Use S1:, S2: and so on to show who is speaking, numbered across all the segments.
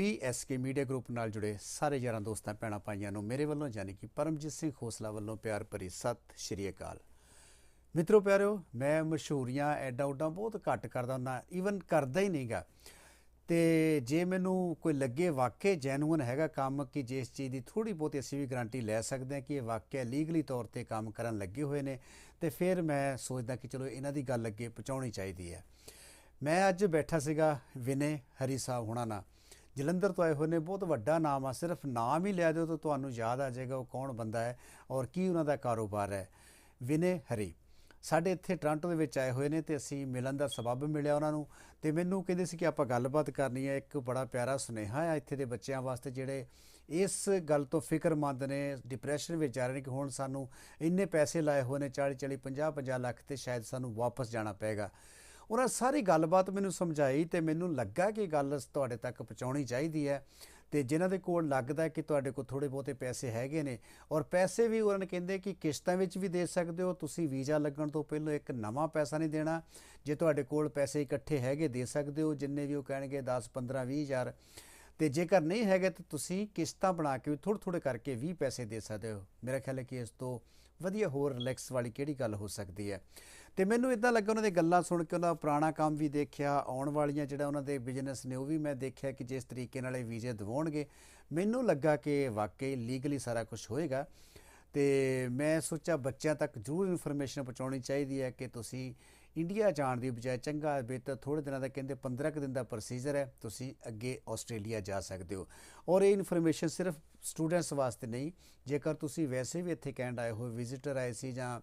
S1: PSK media group ਨਾਲ ਜੁੜੇ ਸਾਰੇ ਯਾਰਾਂ ਦੋਸਤਾਂ ਭੈਣਾਂ ਭਾਈਆਂ ਨੂੰ ਮੇਰੇ ਵੱਲੋਂ ਯਾਨੀ ਕਿ ਪਰਮਜੀਤ ਸਿੰਘ ਖੋਸਲਾ ਵੱਲੋਂ ਪਿਆਰ ਭਰੀ ਸਤਿ ਸ਼੍ਰੀ ਅਕਾਲ। ਮਿੱਤਰੋ ਪਿਆਰਿਓ, ਮੈਂ ਮਸ਼ਹੂਰੀਆਂ, ਐਡਾ ਉਡਾ ਬਹੁਤ ਘੱਟ ਕਰਦਾ ਹੁੰਦਾ ਈਵਨ ਕਰਦਾ ਹੀ ਨਹੀਂਗਾ। ਤੇ ਜੇ ਮੈਨੂੰ ਕੋਈ ਲੱਗੇ ਵਾਕਿਆ ਜੈਨੂਇਨ ਹੈਗਾ ਕੰਮ ਕਿ ਜਿਸ ਚੀਜ਼ ਦੀ ਥੋੜੀ ਬਹੁਤੀ ਅਸੀਂ ਵੀ ਗਾਰੰਟੀ ਲੈ ਸਕਦੇ ਹਾਂ ਕਿ ਇਹ ਵਾਕਿਆ ਲੀਗਲੀ ਤੌਰ ਤੇ ਕੰਮ ਕਰਨ ਲੱਗੇ ਹੋਏ ਨੇ, ਤੇ ਫਿਰ ਮੈਂ ਸੋਚਦਾ ਕਿ ਚਲੋ ਇਹਨਾਂ ਦੀ ਗੱਲ ਅੱਗੇ ਪਹੁੰਚਾਉਣੀ ਚਾਹੀਦੀ ਹੈ। ਮੈਂ ਅੱਜ ਬੈਠਾ ਸੀਗਾ ਵਿਨੇ ਹਰੀ ਸਾਹਿਬ ਹੁਣਾਂ ਨਾਲ। ਜਲੰਧਰ ਤੋਂ ਆਏ ਹੋਏ ਨੇ, ਬਹੁਤ ਵੱਡਾ ਨਾਮ ਆ, ਸਿਰਫ ਨਾਮ ਹੀ ਲੈ ਦਿਓ ਤਾਂ ਤੁਹਾਨੂੰ ਯਾਦ ਆ ਜਾਏਗਾ ਉਹ ਕੌਣ ਬੰਦਾ ਹੈ ਔਰ ਕੀ ਉਹਨਾਂ ਦਾ ਕਾਰੋਬਾਰ ਹੈ। ਵਿਨੇ ਹਰੀ, ਸਾਡੇ ਇੱਥੇ ਟ੍ਰਾਂਟੋ ਦੇ ਵਿੱਚ ਆਏ ਹੋਏ ਨੇ ਤੇ ਅਸੀਂ ਮਿਲਣ ਦਾ ਸਬਬ ਮਿਲਿਆ ਉਹਨਾਂ ਨੂੰ ਤੇ ਮੈਨੂੰ ਕਹਿੰਦੇ ਸੀ ਕਿ ਆਪਾਂ ਗੱਲਬਾਤ ਕਰਨੀ ਹੈ, ਇੱਕ ਬੜਾ ਪਿਆਰਾ ਸੁਨੇਹਾ ਹੈ ਇੱਥੇ ਦੇ ਬੱਚਿਆਂ ਵਾਸਤੇ ਜਿਹੜੇ ਇਸ ਗੱਲ ਤੋਂ ਫਿਕਰਮੰਦ ਨੇ ਡਿਪਰੈਸ਼ਨ ਵਿੱਚ ਜਾ ਰਹੇ ਨੇ ਕਿ ਹੁਣ ਸਾਨੂੰ ਇੰਨੇ ਪੈਸੇ ਲਾਏ ਹੋਏ ਨੇ 40 40 50 50 ਲੱਖ ਤੇ ਸ਼ਾਇਦ ਸਾਨੂੰ ਵਾਪਸ ਜਾਣਾ ਪਏਗਾ। ਉਹਨਾਂ ਸਾਰੀ ਗੱਲਬਾਤ ਮੈਨੂੰ ਸਮਝਾਈ ਤੇ ਮੈਨੂੰ ਲੱਗਾ ਕਿ ਗੱਲ ਤੁਹਾਡੇ ਤੱਕ ਪਹੁੰਚਾਉਣੀ ਚਾਹੀਦੀ ਹੈ ਤੇ ਜਿਨ੍ਹਾਂ ਦੇ ਕੋਲ ਲੱਗਦਾ ਕਿ ਤੁਹਾਡੇ ਕੋਲ ਥੋੜੇ ਬਹੁਤੇ ਪੈਸੇ ਹੈਗੇ ਨੇ ਔਰ ਪੈਸੇ ਵੀ ਉਹਨਾਂ ਨੇ ਕਹਿੰਦੇ ਕਿ ਕਿਸ਼ਤਾਂ ਵਿੱਚ ਵੀ ਦੇ ਸਕਦੇ ਹੋ, ਤੁਸੀਂ ਵੀਜ਼ਾ ਲੱਗਣ ਤੋਂ ਪਹਿਲਾਂ ਇੱਕ ਨਵਾਂ ਪੈਸਾ ਨਹੀਂ ਦੇਣਾ, ਜੇ ਤੁਹਾਡੇ ਕੋਲ ਪੈਸੇ ਇਕੱਠੇ ਹੈਗੇ ਦੇ ਸਕਦੇ ਹੋ, ਜਿੰਨੇ ਵੀ ਉਹ ਕਹਿਣਗੇ 10 15 20 ਹਜ਼ਾਰ ਤੇ ਜੇਕਰ ਨਹੀਂ ਹੈਗੇ ਤਾਂ ਤੁਸੀਂ ਕਿਸ਼ਤਾਂ ਬਣਾ ਕੇ ਵੀ ਥੋੜ੍ਹੇ ਥੋੜ੍ਹੇ ਕਰਕੇ 20 ਪੈਸੇ ਦੇ ਸਕਦੇ ਹੋ। ਮੇਰਾ ਖਿਆਲ ਹੈ ਕਿ ਇਸ ਤੋਂ ਵਧੀਆ ਹੋਰ ਰਿਲੈਕਸ ਵਾਲੀ ਕਿਹੜੀ ਗੱਲ ਹੋ ਸਕਦੀ ਹੈ? ਤੇ ਮੈਨੂੰ ਇਦਾਂ ਲੱਗਾ ਉਹਨਾਂ ਦੀ ਗੱਲਾਂ ਸੁਣ ਕੇ ਉਹਨਾਂ ਦਾ ਪੁਰਾਣਾ ਕੰਮ ਵੀ ਦੇਖਿਆ, ਆਉਣ ਵਾਲੀਆਂ ਜਿਹੜਾ ਉਹਨਾਂ ਦੇ ਬਿਜ਼ਨਸ ਨੇ ਉਹ ਵੀ ਮੈਂ ਦੇਖਿਆ ਕਿ ਜਿਸ ਤਰੀਕੇ ਨਾਲ ਇਹ ਵੀਜ਼ੇ ਦਿਵਾਉਣਗੇ। ਮੈਨੂੰ ਲੱਗਾ ਕਿ ਵਾਕਈ ਲੀਗਲੀ ਸਾਰਾ ਕੁਝ ਹੋਏਗਾ ਤੇ ਮੈਂ ਸੋਚਿਆ ਬੱਚਿਆਂ ਤੱਕ ਜ਼ਰੂਰ ਇਨਫੋਰਮੇਸ਼ਨ ਪਹੁੰਚਾਉਣੀ ਚਾਹੀਦੀ ਹੈ ਕਿ ਤੁਸੀਂ ਇੰਡੀਆ ਜਾਣ ਦੀ ਬਜਾਏ ਚੰਗਾ ਬਿਹਤਰ ਥੋੜੇ ਦਿਨਾਂ ਦਾ ਕਹਿੰਦੇ 15 ਕੁ ਦਿਨ ਦਾ ਪ੍ਰੋਸੀਜਰ ਹੈ, ਤੁਸੀਂ ਅੱਗੇ ਆਸਟ੍ਰੇਲੀਆ ਜਾ ਸਕਦੇ ਹੋ। ਔਰ ਇਹ ਇਨਫੋਰਮੇਸ਼ਨ ਸਿਰਫ ਸਟੂਡੈਂਟਸ ਵਾਸਤੇ ਨਹੀਂ, ਜੇਕਰ ਤੁਸੀਂ ਵੈਸੇ ਵੀ ਇੱਥੇ ਕੈਨੇਡਾ ਆਏ ਹੋ ਵਿਜ਼ਿਟਰ ਆਏ ਸੀ ਜਾਂ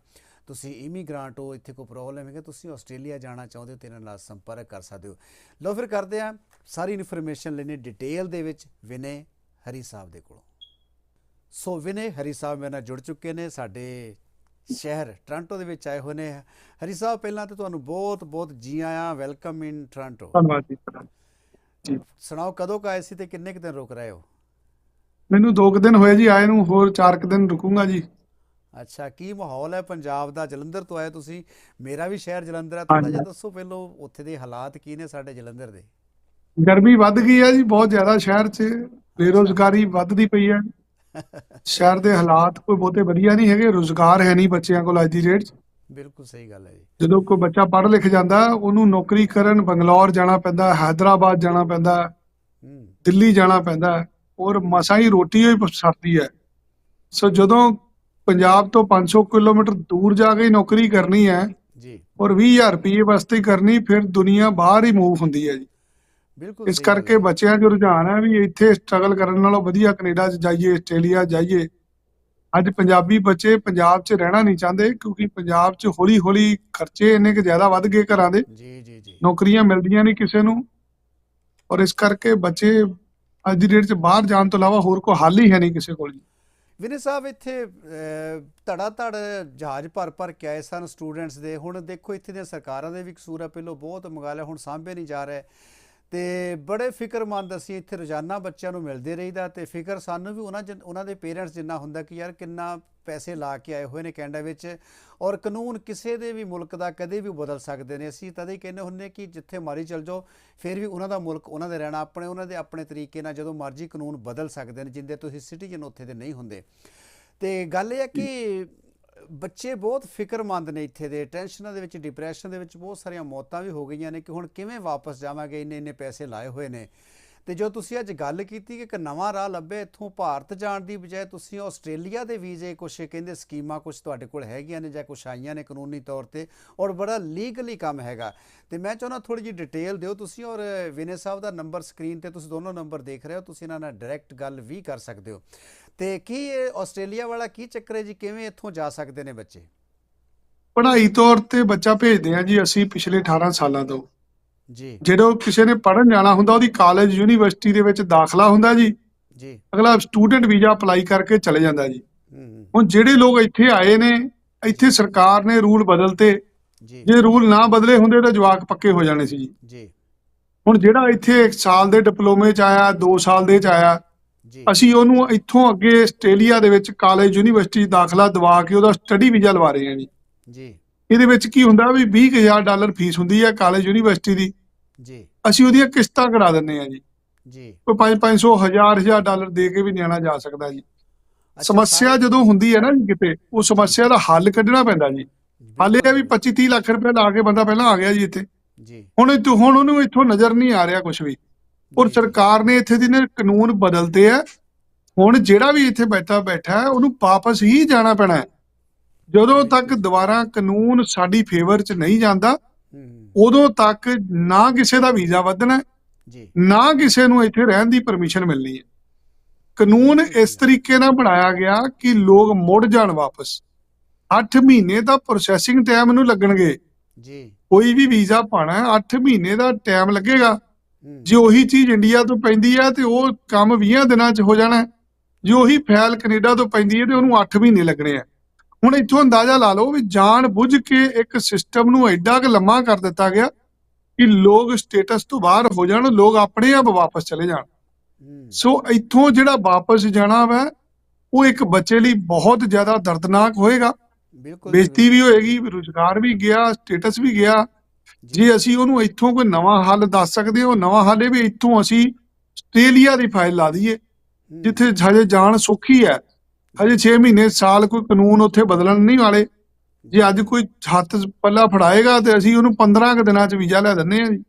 S1: ਤੁਸੀਂ ਇਮੀਗ੍ਰਾਂਟ ਹੋ ਇੱਥੇ ਕੋਈ ਪ੍ਰੋਬਲਮ ਹੈਗਾ ਤੁਸੀਂ ਆਸਟ੍ਰੇਲੀਆ ਜਾਣਾ ਚਾਹੁੰਦੇ ਹੋ ਤੇ ਇਹਨਾਂ ਨਾਲ ਸੰਪਰਕ ਕਰ ਸਕਦੇ ਹੋ। ਲਓ ਫਿਰ ਕਰਦੇ ਆ ਸਾਰੀ ਇਨਫੋਰਮੇਸ਼ਨ ਲੈਣੇ ਡਿਟੇਲ ਦੇ ਵਿੱਚ ਵਿਨੇ ਹਰੀ ਸਾਹਿਬ ਦੇ ਕੋਲੋਂ। ਸੋ ਵਿਨੇ ਹਰੀ ਸਾਹਿਬ ਮੇਰੇ ਨਾਲ ਜੁੜ ਚੁੱਕੇ ਨੇ ਸਾਡੇ ਸ਼ਹਿਰ ਟ੍ਰਾਂਟੋ ਦੇ ਵਿੱਚ ਆਏ ਹੋਏ ਨੇ। ਹਰੀ ਸਾਹਿਬ ਪਹਿਲਾਂ ਤਾਂ ਤੁਹਾਨੂੰ ਬਹੁਤ ਬਹੁਤ ਜੀ ਆਇਆਂ ਵੈਲਕਮ ਇਨ ਟ੍ਰਾਂਟੋ
S2: ਧੰਨਵਾਦ ਜੀ।
S1: ਸੁਣਾਓ ਕਦੋਂ ਕੁ ਆਏ ਸੀ ਤੇ ਕਿੰਨੇ ਕੁ ਦਿਨ ਰੁਕ ਰਹੇ ਹੋ?
S2: ਮੈਨੂੰ 2 ਕੁ ਦਿਨ ਹੋਏ ਜੀ ਆਏ ਨੂੰ ਹੋਰ 4 ਕੁ ਦਿਨ ਰੁਕੂੰਗਾ ਜੀ।
S1: ਅੱਛਾ ਕੀ ਮਾਹੌਲ ਹੈ ਪੰਜਾਬ ਦਾ? ਜਲੰਧਰ ਤੋਂ ਆਏ ਤੁਸੀਂ। ਮੇਰਾ ਵੀ ਸ਼ਹਿਰ ਜਲੰਧਰ ਹੈ। ਥੋੜਾ। ਜਿਹਾ ਦੱਸੋ ਪਹਿਲਾਂ ਉੱਥੇ ਦੇ ਹਾਲਾਤ ਕੀ ਨੇ ਸਾਡੇ ਜਲੰਧਰ ਦੇ?
S2: ਗਰਮੀ ਵੱਧ ਗਈ ਹੈ ਜੀ ਬਹੁਤ ਜ਼ਿਆਦਾ। ਸ਼ਹਿਰ 'ਚ ਬੇਰੋਜ਼ਗਾਰੀ ਵੱਧਦੀ ਪਈ ਹੈ। ਸ਼ਹਿਰ ਦੇ ਹਾਲਾਤ ਕੋਈ ਬਹੁਤੇ ਵਧੀਆ ਨਹੀਂ ਹੈਗੇ। ਰੋਜ਼ਗਾਰ ਹੈ ਨਹੀਂ ਬੱਚਿਆਂ ਕੋਲ ਅੱਜ ਦੀ ਡੇਟ 'ਚ।
S1: ਬਿਲਕੁਲ ਸਹੀ ਗੱਲ ਹੈ ਜੀ।
S2: ਜਦੋਂ ਕੋਈ ਬੱਚਾ ਪੜ੍ਹ ਲਿਖ ਜਾਂਦਾ ਉਹਨੂੰ ਨੌਕਰੀ ਕਰਨ ਬੰਗਲੌਰ ਜਾਣਾ ਪੈਂਦਾ ਹੈਦਰਾਬਾਦ ਜਾਣਾ ਪੈਂਦਾ ਦਿੱਲੀ ਜਾਣਾ ਪੈਂਦਾ ਔਰ ਮਸਾਂ ਹੀ ਰੋਟੀ ਹੀ ਸਰਦੀ ਹੈ। ਸੋ ਜਦੋਂ ਪੰਜਾਬ ਤੋਂ 500 ਕਿਲੋਮੀਟਰ ਦੂਰ ਜਾ ਕੇ ਨੌਕਰੀ ਕਰਨੀ ਹੈ
S1: ਜੀ।
S2: ਔਰ 20000 ਰੁਪਏ ਵਾਸਤੇ ਕਰਨੀ ਫਿਰ ਦੁਨੀਆ ਬਾਹਰ ਹੀ ਮੂਵ ਹੁੰਦੀ ਹੈ ਜੀ।
S1: ਬਿਲਕੁਲ
S2: ਇਸ ਕਰਕੇ। ਬੱਚਿਆਂ 'ਚ ਰੁਝਾਨ ਹੈ ਵੀ ਇੱਥੇ ਸਟਰਗਲ ਕਰਨ ਨਾਲੋਂ ਵਧੀਆ ਕੈਨੇਡਾ 'ਚ ਜਾਈਏ ਆਸਟ੍ਰੇਲੀਆ ਜਾਈਏ। ਅੱਜ ਪੰਜਾਬੀ ਬੱਚੇ ਪੰਜਾਬ 'ਚ ਰਹਿਣਾ ਨਹੀਂ ਚਾਹੁੰਦੇ ਕਿਉਂਕਿ ਪੰਜਾਬ 'ਚ ਹੌਲੀ-ਹੌਲੀ ਖਰਚੇ ਇੰਨੇ ਕੁ ਜ਼ਿਆਦਾ ਵੱਧ ਗਏ ਘਰਾਂ ਦੇ।
S1: ਜੀ ਜੀ ਜੀ।
S2: ਨੌਕਰੀਆਂ ਮਿਲਦੀਆਂ ਨਹੀਂ ਕਿਸੇ ਨੂੰ ਔਰ ਇਸ ਕਰਕੇ ਬੱਚੇ ਅੱਜ ਦੀ ਡੇਟ 'ਚ ਬਾਹਰ ਜਾਣ ਤੋਂ ਇਲਾਵਾ ਹੋਰ ਕੋਈ ਹੱਲ ਹੀ ਹੈ ਨਹੀਂ ਕਿਸੇ ਕੋਲ ਜੀ।
S1: ਵਿਨੇ ਸਾਹਿਬ ਇੱਥੇ ਧੜਾ ਧੜ ਜਹਾਜ਼ ਭਰ ਭਰ ਕੇ ਆਏ ਸਨ ਸਟੂਡੈਂਟਸ ਦੇ। ਹੁਣ ਦੇਖੋ, ਇੱਥੇ ਦੀਆਂ ਸਰਕਾਰਾਂ ਦੇ ਵੀ ਕਸੂਰ ਹੈ ਪਹਿਲੋਂ ਬਹੁਤ ਮੰਗਾ ਲਿਆ ਹੁਣ ਸਾਂਭੇ ਨਹੀਂ ਜਾ ਰਿਹਾ। ਤੇ ਬੜੇ ਫਿਕਰਮੰਦ ਅਸੀਂ ਇੱਥੇ ਰੋਜ਼ਾਨਾ ਬੱਚਿਆਂ ਨੂੰ ਮਿਲਦੇ ਰਹੀਦਾ ਤੇ ਫਿਕਰ ਸਾਨੂੰ ਵੀ ਉਹਨਾਂ ਜਿਨ- ਉਹਨਾਂ ਦੇ ਪੇਰੈਂਟਸ ਜਿੰਨਾ ਹੁੰਦਾ ਕਿ ਯਾਰ ਕਿੰਨਾ ਪੈਸੇ ਲਾ ਕੇ ਆਏ ਹੋਏ ਨੇ ਕੈਨੇਡਾ ਵਿੱਚ ਔਰ ਕਾਨੂੰਨ ਕਿਸੇ ਦੇ ਵੀ ਮੁਲਕ ਦਾ ਕਦੇ ਵੀ ਬਦਲ ਸਕਦੇ ਨੇ। ਅਸੀਂ ਤਦੇ ਹੀ ਕਹਿੰਦੇ ਹੁੰਦੇ ਕਿ ਜਿੱਥੇ ਮਰਜ਼ੀ ਚਲ ਜਾਓ, ਫਿਰ ਵੀ ਉਹਨਾਂ ਦਾ ਮੁਲਕ ਉਹਨਾਂ ਦੇ ਰਹਿਣਾ, ਆਪਣੇ ਉਹਨਾਂ ਦੇ ਆਪਣੇ ਤਰੀਕੇ ਨਾਲ ਜਦੋਂ ਮਰਜ਼ੀ ਕਾਨੂੰਨ ਬਦਲ ਸਕਦੇ ਨੇ, ਜਿੰਦੇ ਤੁਸੀਂ ਸਿਟੀਜ਼ਨ ਉੱਥੇ ਦੇ ਨਹੀਂ ਹੁੰਦੇ। ਤੇ ਗੱਲ ਇਹ ਹੈ ਕਿ ਬੱਚੇ ਬਹੁਤ ਫਿਕਰਮੰਦ ਨੇ ਇੱਥੇ ਦੇ, ਟੈਨਸ਼ਨਾਂ ਦੇ ਵਿੱਚ ਡਿਪਰੈਸ਼ਨ ਦੇ ਵਿੱਚ ਬਹੁਤ ਸਾਰੀਆਂ ਮੌਤਾਂ ਵੀ ਹੋ ਗਈਆਂ ਨੇ ਕਿ ਹੁਣ ਕਿਵੇਂ ਵਾਪਸ ਜਾਵਾਂਗੇ, ਇੰਨੇ ਇੰਨੇ ਪੈਸੇ ਲਾਏ ਹੋਏ ਨੇ। ਤੇ ਜੋ ਤੁਸੀਂ ਅੱਜ ਗੱਲ ਕੀਤੀ ਕਿ ਇੱਕ ਨਵਾਂ ਰਾਹ ਲੱਭੇ ਇੱਥੋਂ ਭਾਰਤ ਜਾਣ ਦੀ ਬਜਾਏ ਤੁਸੀਂ ਆਸਟ੍ਰੇਲੀਆ ਦੇ ਵੀਜ਼ੇ ਕੁਛ ਕਹਿੰਦੇ ਸਕੀਮਾਂ ਕੁਛ ਤੁਹਾਡੇ ਕੋਲ ਹੈਗੀਆਂ ਨੇ ਜਾਂ ਕੁਛ ਆਈਆਂ ਨੇ ਕਾਨੂੰਨੀ ਤੌਰ ਤੇ ਔਰ ਬੜਾ ਲੀਗਲੀ ਕੰਮ ਹੈਗਾ। ਤੇ ਮੈਂ ਚਾਹੁੰਦਾ ਥੋੜੀ ਜਿਹੀ ਡਿਟੇਲ ਦਿਓ ਤੁਸੀਂ ਔਰ ਵਿਨੇ ਸਾਹਿਬ ਦਾ ਨੰਬਰ ਸਕਰੀਨ ਤੇ ਤੁਸੀਂ ਦੋਨੋਂ ਨੰਬਰ ਦੇਖ ਰਹੇ ਹੋ, ਤੁਸੀਂ ਇਹਨਾਂ ਨਾਲ ਡਾਇਰੈਕਟ ਗੱਲ ਵੀ ਕਰ ਸਕਦੇ ਹੋ। ਤੇ ਕੀ ਇਹ ਆਸਟ੍ਰੇਲੀਆ ਵਾਲਾ ਕੀ ਚੱਕਰ ਹੈ ਜੀ? ਕਿਵੇਂ ਇੱਥੋਂ ਜਾ ਸਕਦੇ ਨੇ ਬੱਚੇ?
S2: ਪੜ੍ਹਾਈ ਤੌਰ ਤੇ ਬੱਚਾ ਭੇਜਦੇ ਆ ਜੀ ਅਸੀਂ ਪਿਛਲੇ 18 ਸਾਲਾਂ ਤੋਂ।
S1: ਜੀ।
S2: ਜਦੋਂ ਕਿਸੇ ਨੇ ਪੜ੍ਹਨ ਜਾਣਾ ਹੁੰਦਾ ਉਹਦੀ ਕਾਲਜ ਯੂਨੀਵਰਸਿਟੀ ਦੇ ਵਿੱਚ ਦਾਖਲਾ ਹੁੰਦਾ ਜੀ।
S1: ਜੀ।
S2: ਅਗਲਾ ਸਟੂਡੈਂਟ ਵੀਜ਼ਾ ਅਪਲਾਈ ਕਰਕੇ ਚਲੇ ਜਾਂਦਾ ਜੀ। ਹੁਣ ਜਿਹੜੇ ਲੋਕ ਇੱਥੇ ਆਏ ਨੇ ਇੱਥੇ ਸਰਕਾਰ ਨੇ ਰੂਲ ਬਦਲਤੇ।
S1: ਜੀ।
S2: ਜੇ ਰੂਲ ਨਾ ਬਦਲੇ ਹੁੰਦੇ ਤਾਂ ਜਵਾਕ ਪੱਕੇ ਹੋ ਜਾਣੇ ਸੀ ਜੀ।
S1: ਜੀ।
S2: ਹੁਣ ਜਿਹੜਾ ਇੱਥੇ 1 ਸਾਲ ਦੇ ਡਿਪਲੋਮੇ ਚ ਆਇਆ 2 ਸਾਲ ਦੇ ਚ ਆਇਆ ਅਸੀਂ ਉਹਨੂੰ ਇੱਥੋਂ ਅੱਗੇ ਆਸਟ੍ਰੇਲੀਆ ਦੇ ਵਿੱਚ ਕਾਲਜ ਯੂਨੀਵਰਸਿਟੀ ਦਾਖਲਾ ਦਵਾ ਕੇ ਉਹਦਾ ਸਟੱਡੀ ਵੀਜ਼ਾ ਲਵਾ ਰਹੇ ਹਾਂ ਜੀ।
S1: ਜੀ।
S2: ਇਹਦੇ ਵਿੱਚ ਕੀ ਹੁੰਦਾ ਵੀ 20000 ਡਾਲਰ ਫੀਸ ਹੁੰਦੀ ਹੈ ਕਾਲਜ ਯੂਨੀਵਰਸਿਟੀ ਦੀ।
S1: ਜੀ।
S2: ਅਸੀਂ ਉਹਦੀਆਂ ਕਿਸ਼ਤਾਂ ਕਰਾ ਦਿੰਨੇ ਆ ਜੀ।
S1: ਜੀ।
S2: ਕੋਈ 5-500 ਹਜ਼ਾਰ ਹਜ਼ਾਰ ਡਾਲਰ ਦੇ ਕੇ ਵੀ ਨਿਆਣਾ ਜਾ ਸਕਦਾ ਜੀ। ਸਮੱਸਿਆ ਜਦੋਂ ਹੁੰਦੀ ਹੈ ਨਾ ਜੀ ਕਿਤੇ ਉਹ ਸਮੱਸਿਆ ਦਾ ਹੱਲ ਕੱਢਣਾ ਪੈਂਦਾ ਜੀ। ਹਾਲੇ ਇਹ ਵੀ 25-30 ਲੱਖ ਰੁਪਏ ਲਾ ਕੇ ਬੰਦਾ ਪਹਿਲਾਂ ਆ ਗਿਆ ਜੀ ਇੱਥੇ।
S1: ਜੀ।
S2: ਹੁਣ ਹੁਣ ਉਹਨੂੰ ਇੱਥੋਂ ਨਜ਼ਰ ਨਹੀਂ ਆ ਰਿਹਾ ਕੁਝ ਵੀ। ਔਰ ਸਰਕਾਰ ਨੇ ਇੱਥੇ ਦੀ ਨੇ ਕਾਨੂੰਨ ਬਦਲਤੇ ਆ। ਹੁਣ ਜਿਹੜਾ ਵੀ ਇੱਥੇ ਬੈਠਾ ਬੈਠਾ ਹੈ ਉਹਨੂੰ ਵਾਪਸ ਹੀ ਜਾਣਾ ਪੈਣਾ ਹੈ। ਜਦੋਂ ਤੱਕ ਦੁਬਾਰਾ ਕਾਨੂੰਨ ਸਾਡੀ ਫੇਵਰ 'ਚ ਨਹੀਂ ਜਾਂਦਾ ਉਦੋਂ ਤੱਕ ਨਾ ਕਿਸੇ ਦਾ ਵੀਜ਼ਾ ਵਧਣਾ
S1: ਜੀ।
S2: ਨਾ ਕਿਸੇ ਨੂੰ ਇੱਥੇ ਰਹਿਣ ਦੀ ਪਰਮਿਸ਼ਨ ਮਿਲਣੀ ਹੈ। ਕਾਨੂੰਨ ਇਸ ਤਰੀਕੇ ਨਾਲ ਬਣਾਇਆ ਗਿਆ ਕਿ ਲੋਕ ਮੁੜ ਜਾਣ ਵਾਪਸ। 8 ਮਹੀਨੇ ਦਾ ਪ੍ਰੋਸੈਸਿੰਗ ਟਾਈਮ ਨੂੰ ਲੱਗਣਗੇ।
S1: ਜੀ।
S2: ਕੋਈ ਵੀ ਵੀਜ਼ਾ ਪਾਣਾ 8 ਮਹੀਨੇ ਦਾ ਟਾਈਮ ਲੱਗੇਗਾ। ਜੇ ਉਹੀ ਚੀਜ਼ ਇੰਡੀਆ ਤੋਂ ਪੈਂਦੀ ਹੈ ਤੇ ਉਹ ਕੰਮ 20 ਦਿਨਾਂ 'ਚ ਹੋ ਜਾਣਾ। ਜੇ ਉਹੀ ਫਾਈਲ ਕੈਨੇਡਾ ਤੋਂ ਪੈਂਦੀ ਹੈ ਤੇ ਉਹਨੂੰ 8 ਮਹੀਨੇ ਲੱਗਣੇ ਆ। ਹੁਣ ਇੱਥੋਂ ਅੰਦਾਜ਼ਾ ਲਾ ਲਓ ਵੀ ਜਾਣ ਬੁੱਝ ਕੇ ਇੱਕ ਸਿਸਟਮ ਨੂੰ ਐਡਾ ਕੁ ਲੰਮਾ ਕਰ ਦਿੱਤਾ ਗਿਆ ਕਿ ਲੋਕ ਸਟੇਟਸ ਤੋਂ ਬਾਹਰ ਹੋ ਜਾਣ ਲੋਕ ਆਪਣੇ ਆਪ ਵਾਪਸ ਚਲੇ ਜਾਣ। ਸੋ ਇੱਥੋਂ ਜਿਹੜਾ ਵਾਪਸ ਜਾਣਾ ਵਾ ਉਹ ਇੱਕ ਬੱਚੇ ਲਈ ਬਹੁਤ ਜ਼ਿਆਦਾ ਦਰਦਨਾਕ ਹੋਏਗਾ।
S1: ਬਿਲਕੁਲ
S2: ਬੇਇੱਜ਼ਤੀ ਵੀ ਹੋਏਗੀ ਰੁਜ਼ਗਾਰ ਵੀ ਗਿਆ ਸਟੇਟਸ ਵੀ ਗਿਆ।
S1: ਜੀ,
S2: ਅਸੀਂ ਉਹਨੂੰ ਇੱਥੋਂ ਕੋਈ ਨਵਾਂ ਹੱਲ ਦੱਸ ਸਕਦੇ ਹਾਂ ਨਵਾਂ ਹੱਲ ਇਹ ਵੀ ਇੱਥੋਂ ਅਸੀਂ ਆਸਟ੍ਰੇਲੀਆ ਦੀ ਫਾਈਲ ਲਾ ਦਈਏ ਜਿੱਥੇ ਹਜੇ ਜਾਣ ਸੌਖੀ ਹੈ। ਹਜੇ 6 ਮਹੀਨੇ ਸਾਲ ਕੋਈ ਕਾਨੂੰਨ ਉੱਥੇ ਬਦਲਣ ਨਹੀਂ ਵਾਲੇ। ਜੇ ਅੱਜ ਕੋਈ ਹੱਥ ਪੱਲਾ ਫੜਾਏਗਾ ਤੇ ਅਸੀਂ ਉਹਨੂੰ 15 ਕੁ ਦਿਨਾਂ 'ਚ ਵੀਜ਼ਾ ਲੈ ਦਿੰਦੇ ਹਾਂ ਜੀ।